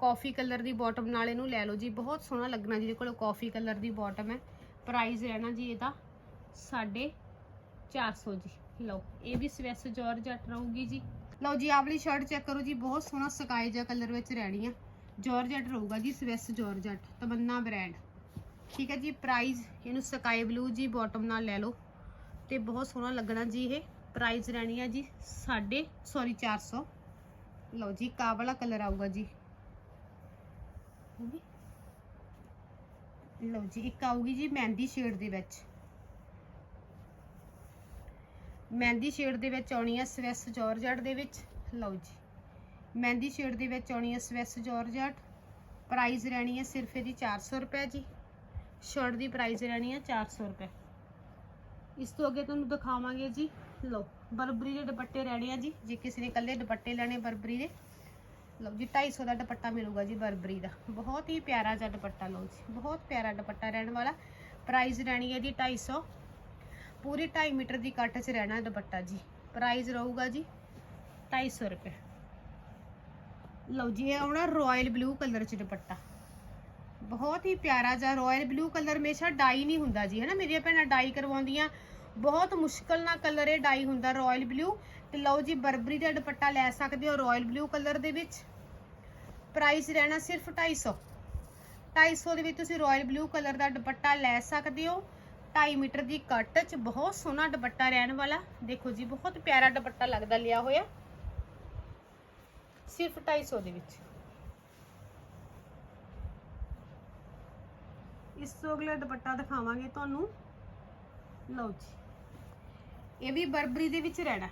ਕਾਫੀ ਕਲਰ ਦੀ ਬਾਟਮ ਨਾਲ ਇਹਨੂੰ ਲੈ ਲਓ ਜੀ। ਬਹੁਤ ਸੋਹਣਾ ਲੱਗਣਾ ਜਿਹਦੇ ਕੋਲ ਕਾਫੀ ਕਲਰ ਦੀ ਬਾਟਮ ਹੈ। ਪ੍ਰਾਈਸ ਰਹਿਣਾ ਜੀ ਇਹਦਾ 450 ਜੀ। ਲਓ, ਇਹ ਵੀ ਸਵੈਸ ਜਾਰਜਟ ਰਹੂਗੀ ਜੀ। ਲਓ ਜੀ, ਆਹ ਵਾਲੀ ਸ਼ਰਟ ਚੈੱਕ ਕਰੋ ਜੀ। ਬਹੁਤ ਸੋਹਣਾ ਸਕਾਈ ਜਿਹਾ ਕਲਰ ਵਿੱਚ ਰਹਿਣੀ ਆ। ਜਾਰਜਟ ਰਹੂਗਾ ਜੀ, ਸਵੈਸ ਜਾਰਜਟ ਤਮੰਨਾ ਬ੍ਰਾਂਡ ਠੀਕ ਹੈ ਜੀ ਪ੍ਰਾਈਸ ਇਹਨੂੰ ਸਕਾਈ ਬਲੂ ਜੀ ਬਾਟਮ ਨਾਲ ਲੈ ਲਓ। ਤੇ ਬਹੁਤ ਸੋਹਣਾ ਲੱਗਣਾ ਜੀ ਇਹ। ਪ੍ਰਾਈਸ ਰਹਿਣੀ ਆ ਜੀ ਸਾਢੇ ਸੌਰੀ 400 ਲਓ ਜੀ ਕਾ ਵਾਲਾ ਕਲਰ ਆਊਗਾ ਜੀ। ਲਓ ਜੀ, ਇੱਕ ਆਊਗੀ ਜੀ ਮਹਿੰਦੀ ਸ਼ੇਡ ਦੇ ਵਿੱਚ। ਮਹਿੰਦੀ ਸ਼ੇਡ ਦੇ ਵਿੱਚ ਆਉਣੀ ਹੈ ਸਵੈਸ ਜਾਰਜਟ ਦੇ ਵਿੱਚ। ਲਓ ਜੀ, ਮਹਿੰਦੀ ਸ਼ੇਡ ਦੇ ਵਿੱਚ ਆਉਣੀ ਹੈ ਸਵੈਸ ਜਾਰਜਟ। ਪ੍ਰਾਈਸ ਰਹਿਣੀ ਹੈ ਸਿਰਫ ਇਹਦੀ 400 ਰੁਪਏ ਜੀ। ਸ਼ਰਟ ਦੀ ਪ੍ਰਾਈਸ ਰਹਿਣੀ ਹੈ 400 ਰੁਪਏ। ਇਸ ਤੋਂ ਅੱਗੇ ਤੁਹਾਨੂੰ ਦਿਖਾਵਾਂਗੇ ਜੀ। ਲਓ, ਬਰਬਰੀ ਦੇ ਦੁਪੱਟੇ ਰਹਿਣੇ ਆ ਜੀ। ਜੇ ਕਿਸੇ ਨੇ ਇਕੱਲੇ ਦੁਪੱਟੇ ਲੈਣੇ ਬਰਬਰੀ ਦੇ, ਲਓ ਜੀ 250 ਦਾ ਦੁਪੱਟਾ ਮਿਲੂਗਾ ਜੀ ਬਰਬਰੀ ਦਾ। ਬਹੁਤ ਹੀ ਪਿਆਰਾ ਜਿਹਾ ਦੁਪੱਟਾ, ਲਓ ਜੀ, ਬਹੁਤ ਪਿਆਰਾ ਦੁਪੱਟਾ ਰਹਿਣ ਵਾਲਾ। ਪ੍ਰਾਈਸ ਰਹਿਣੀ ਹੈ ਜੀ 250 ਪੂਰੀ 2.5 ਮੀਟਰ ਦੀ ਕੱਟ 'ਚ ਰਹਿਣਾ ਦੁਪੱਟਾ ਜੀ। ਪ੍ਰਾਈਸ ਰਹੂਗਾ ਜੀ 250 ਰੁਪਏ। ਲਓ ਜੀ, ਇਹ ਆਉਣਾ ਰਾਇਲ ਬਲੂ ਕਲਰ 'ਚ ਦੁਪੱਟਾ। ਬਹੁਤ ਹੀ ਪਿਆਰਾ ਜਿਹਾ ਰਾਇਲ ਬਲੂ ਕਲਰ ਹਮੇਸ਼ਾ ਡਾਈ ਨਹੀਂ ਹੁੰਦਾ ਜੀ ਹੈ ਨਾ ਮੇਰੀਆਂ ਭੈਣਾਂ ਡਾਈ ਕਰਵਾਉਂਦੀਆਂ। ਬਹੁਤ ਮੁਸ਼ਕਲ ਨਾਲ ਕਲਰ ਇਹ ਡਾਈ ਹੁੰਦਾ ਰਾਇਲ ਬਲੂ ਤੇ ਲਓ ਜੀ, ਬਰਬਰੀ ਦਾ ਦੁਪੱਟਾ ਲੈ ਸਕਦੇ ਹੋ ਰਾਇਲ ਬਲੂ ਕਲਰ ਦੇ ਵਿੱਚ। ਪ੍ਰਾਈਸ ਰਹਿਣਾ ਸਿਰਫ 250 250 ਦੇ ਵਿੱਚ ਤੁਸੀਂ ਰਾਇਲ ਬਲੂ ਕਲਰ ਦਾ ਦੁਪੱਟਾ ਲੈ ਸਕਦੇ ਹੋ। 2.5 ਮੀਟਰ ਦੀ ਕੱਟ 'ਚ ਬਹੁਤ ਸੋਹਣਾ ਦੁਪੱਟਾ ਰਹਿਣ ਵਾਲਾ। ਦੇਖੋ ਜੀ, ਬਹੁਤ ਪਿਆਰਾ ਦੁਪੱਟਾ ਲੱਗਦਾ ਲਿਆ ਹੋਇਆ। ਸਿਰਫ 250 ਦੇ ਵਿੱਚ। ਇਸ ਤੋਂ ਅਗਲਾ ਦੁਪੱਟਾ ਦਿਖਾਵਾਂਗੇ ਤੁਹਾਨੂੰ। ਲਓ ਜੀ। ਇਹ ਵੀ ਬਰਬਰੀ ਦੇ ਵਿੱਚ ਰਹਿਣਾ।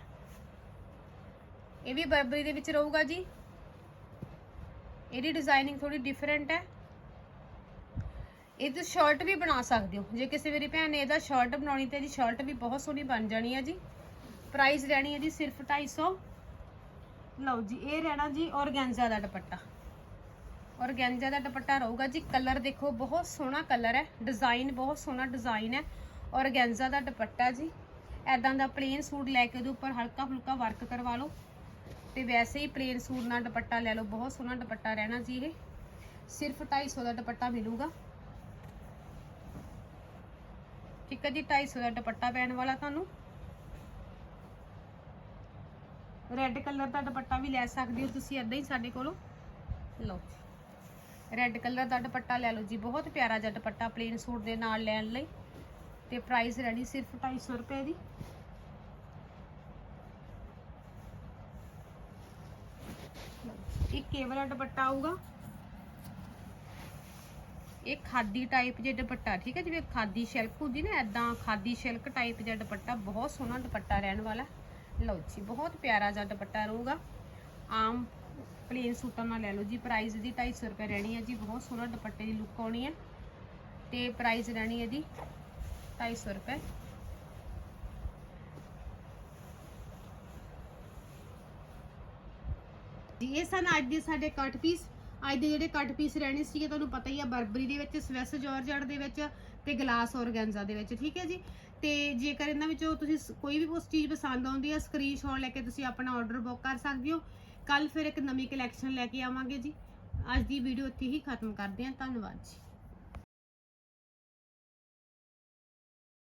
ਇਹ ਵੀ ਬਰਬਰੀ ਦੇ ਵਿੱਚ ਰਹੂਗਾ ਜੀ। ਇਹਦੀ ਡਿਜ਼ਾਈਨਿੰਗ ਥੋੜੀ ਡਿਫਰੈਂਟ ਹੈ। ਇਹਦੀ ਸ਼ਰਟ ਵੀ ਬਣਾ ਸਕਦੇ ਹੋ। ਜੇ ਕਿਸੇ ਮੇਰੀ ਭੈਣ ਨੇ ਇਹਦਾ ਸ਼ਰਟ ਬਣਾਉਣੀ ਤੇ ਇਹਦੀ ਸ਼ਰਟ ਵੀ ਬਹੁਤ ਸੋਹਣੀ ਬਣ ਜਾਣੀ ਹੈ ਜੀ। ਪ੍ਰਾਈਸ ਰਹਿਣੀ ਹੈ ਜੀ ਸਿਰਫ 250 ਲਓ ਜੀ, ਇਹ ਰਹਿਣਾ ਜੀ ਔਰਗੈਂਜ਼ਾ ਦਾ ਦੁਪੱਟਾ। ਔਰਗੈਂਜ਼ਾ ਦਾ ਦੁਪੱਟਾ ਰਹੂਗਾ ਜੀ, ਕਲਰ ਦੇਖੋ, ਬਹੁਤ ਸੋਹਣਾ ਕਲਰ ਹੈ, ਡਿਜ਼ਾਈਨ ਬਹੁਤ ਸੋਹਣਾ ਡਿਜ਼ਾਈਨ ਹੈ। ਔਰਗੈਂਜ਼ਾ ਦਾ ਦੁਪੱਟਾ ਜੀ ਐਦਾਂ ਦਾ ਪਲੇਨ ਸੂਟ ਲੈ ਕੇ ਉਹਦੇ ਉੱਪਰ ਹਲਕਾ ਫੁਲਕਾ ਵਰਕ ਕਰਵਾ ਲਓ। ਤੇ ਵੈਸੇ ਹੀ ਪਲੇਨ ਸੂਟ ਨਾਲ ਦੁਪੱਟਾ ਲੈ ਲਓ, ਬਹੁਤ ਸੋਹਣਾ ਦੁਪੱਟਾ ਰਹਿਣਾ ਜੀ ਇਹ। ਸਿਰਫ 250 ਦਾ ਦੁਪੱਟਾ ਮਿਲੂਗਾ। ਠੀਕ ਹੈ ਜੀ 250 ਦਾ ਦੁਪੱਟਾ ਪੈਣ ਵਾਲਾ ਤੁਹਾਨੂੰ। ਰੈੱਡ ਕਲਰ ਦਾ ਦੁਪੱਟਾ ਵੀ ਲੈ ਸਕਦੇ ਹੋ ਤੁਸੀਂ ਐਦਾਂ ਹੀ ਸਾਡੇ ਕੋਲੋਂ। ਲਓ। ਰੈੱਡ ਕਲਰ ਦਾ ਦੁਪੱਟਾ ਲੈ ਲਓ ਜੀ, ਬਹੁਤ ਪਿਆਰਾ ਜਿਹਾ ਦੁਪੱਟਾ ਪਲੇਨ ਸੂਟ ਦੇ ਨਾਲ ਲੈਣ ਲਈ। ਤੇ ਪ੍ਰਾਈਸ ਰਹਿਣੀ ਸਿਰਫ 250 ਰੁਪਏ ਦੀ। ਇੱਕ ਇਹ ਵਾਲਾ ਦੁਪੱਟਾ ਆਊਗਾ। ਇਹ ਖਾਦੀ ਟਾਈਪ ਜਿਹਾ ਦੁਪੱਟਾ, ਠੀਕ ਹੈ, ਜਿਵੇਂ ਖਾਦੀ ਸ਼ਿਲਕ ਹੁੰਦੀ ਨਾ ਐਦਾਂ ਖਾਦੀ ਸ਼ਿਲਕ ਟਾਈਪ ਜਿਹਾ ਦੁਪੱਟਾ, ਬਹੁਤ ਸੋਹਣਾ ਦੁਪੱਟਾ ਰਹਿਣ ਵਾਲਾ। ਲਓ ਜੀ, ਬਹੁਤ ਪਿਆਰਾ ਜਿਹਾ ਦੁਪੱਟਾ ਰਹੂਗਾ। ਆਮ ਪਲੇਨ ਸੂਟਾਂ ਨਾਲ ਲੈ ਲਓ ਜੀ। ਪ੍ਰਾਈਸ ਦੀ 250 ਰੁਪਏ ਰਹਿਣੀ ਹੈ ਜੀ। ਬਹੁਤ ਸੋਹਣਾ ਦੁਪੱਟੇ ਦੀ ਲੁੱਕ ਆਉਣੀ ਹੈ। ਤੇ ਪ੍ਰਾਈਸ ਰਹਿਣੀ ਹੈ ਜੀ 250 ਰੁਪਏ। ਜੀ, ਇਹ ਸਨ ਅੱਜ ਦੇ ਸਾਡੇ ਕੱਟ ਪੀਸ ਅੱਜ ਦੇ ਜਿਹੜੇ ਕੱਟ ਪੀਸ ਰਹਿਣੇ ਸੀਗੇ, ਤੁਹਾਨੂੰ ਪਤਾ ਹੀ ਆ, ਬਰਬਰੀ ਦੇ ਵਿੱਚ, ਸਵਿਸ ਜਾਰਜਟ ਦੇ ਵਿੱਚ ਤੇ ਗਲਾਸ ਔਰਗੈਂਜ਼ਾ ਦੇ ਵਿੱਚ, ਠੀਕ ਹੈ ਜੀ? ਤੇ ਜੇਕਰ ਇਹਨਾਂ ਵਿੱਚੋਂ ਤੁਸੀਂ ਕੋਈ ਵੀ ਉਸ ਚੀਜ਼ ਪਸੰਦ ਆਉਂਦੀ ਹੈ ਸਕਰੀਨਸ਼ਾਟ ਲੈ ਕੇ ਤੁਸੀਂ ਆਪਣਾ ਆਰਡਰ ਬੁੱਕ ਕਰ ਸਕਦੇ ਹੋ। ਕੱਲ ਫਿਰ ਇੱਕ ਨਵੀਂ ਕਲੈਕਸ਼ਨ ਲੈ ਕੇ ਆਵਾਂਗੇ ਜੀ। ਅੱਜ ਦੀ ਵੀਡੀਓ ਇੱਥੇ ਹੀ ਖਤਮ ਕਰਦੇ ਹਾਂ। ਧੰਨਵਾਦ ਜੀ।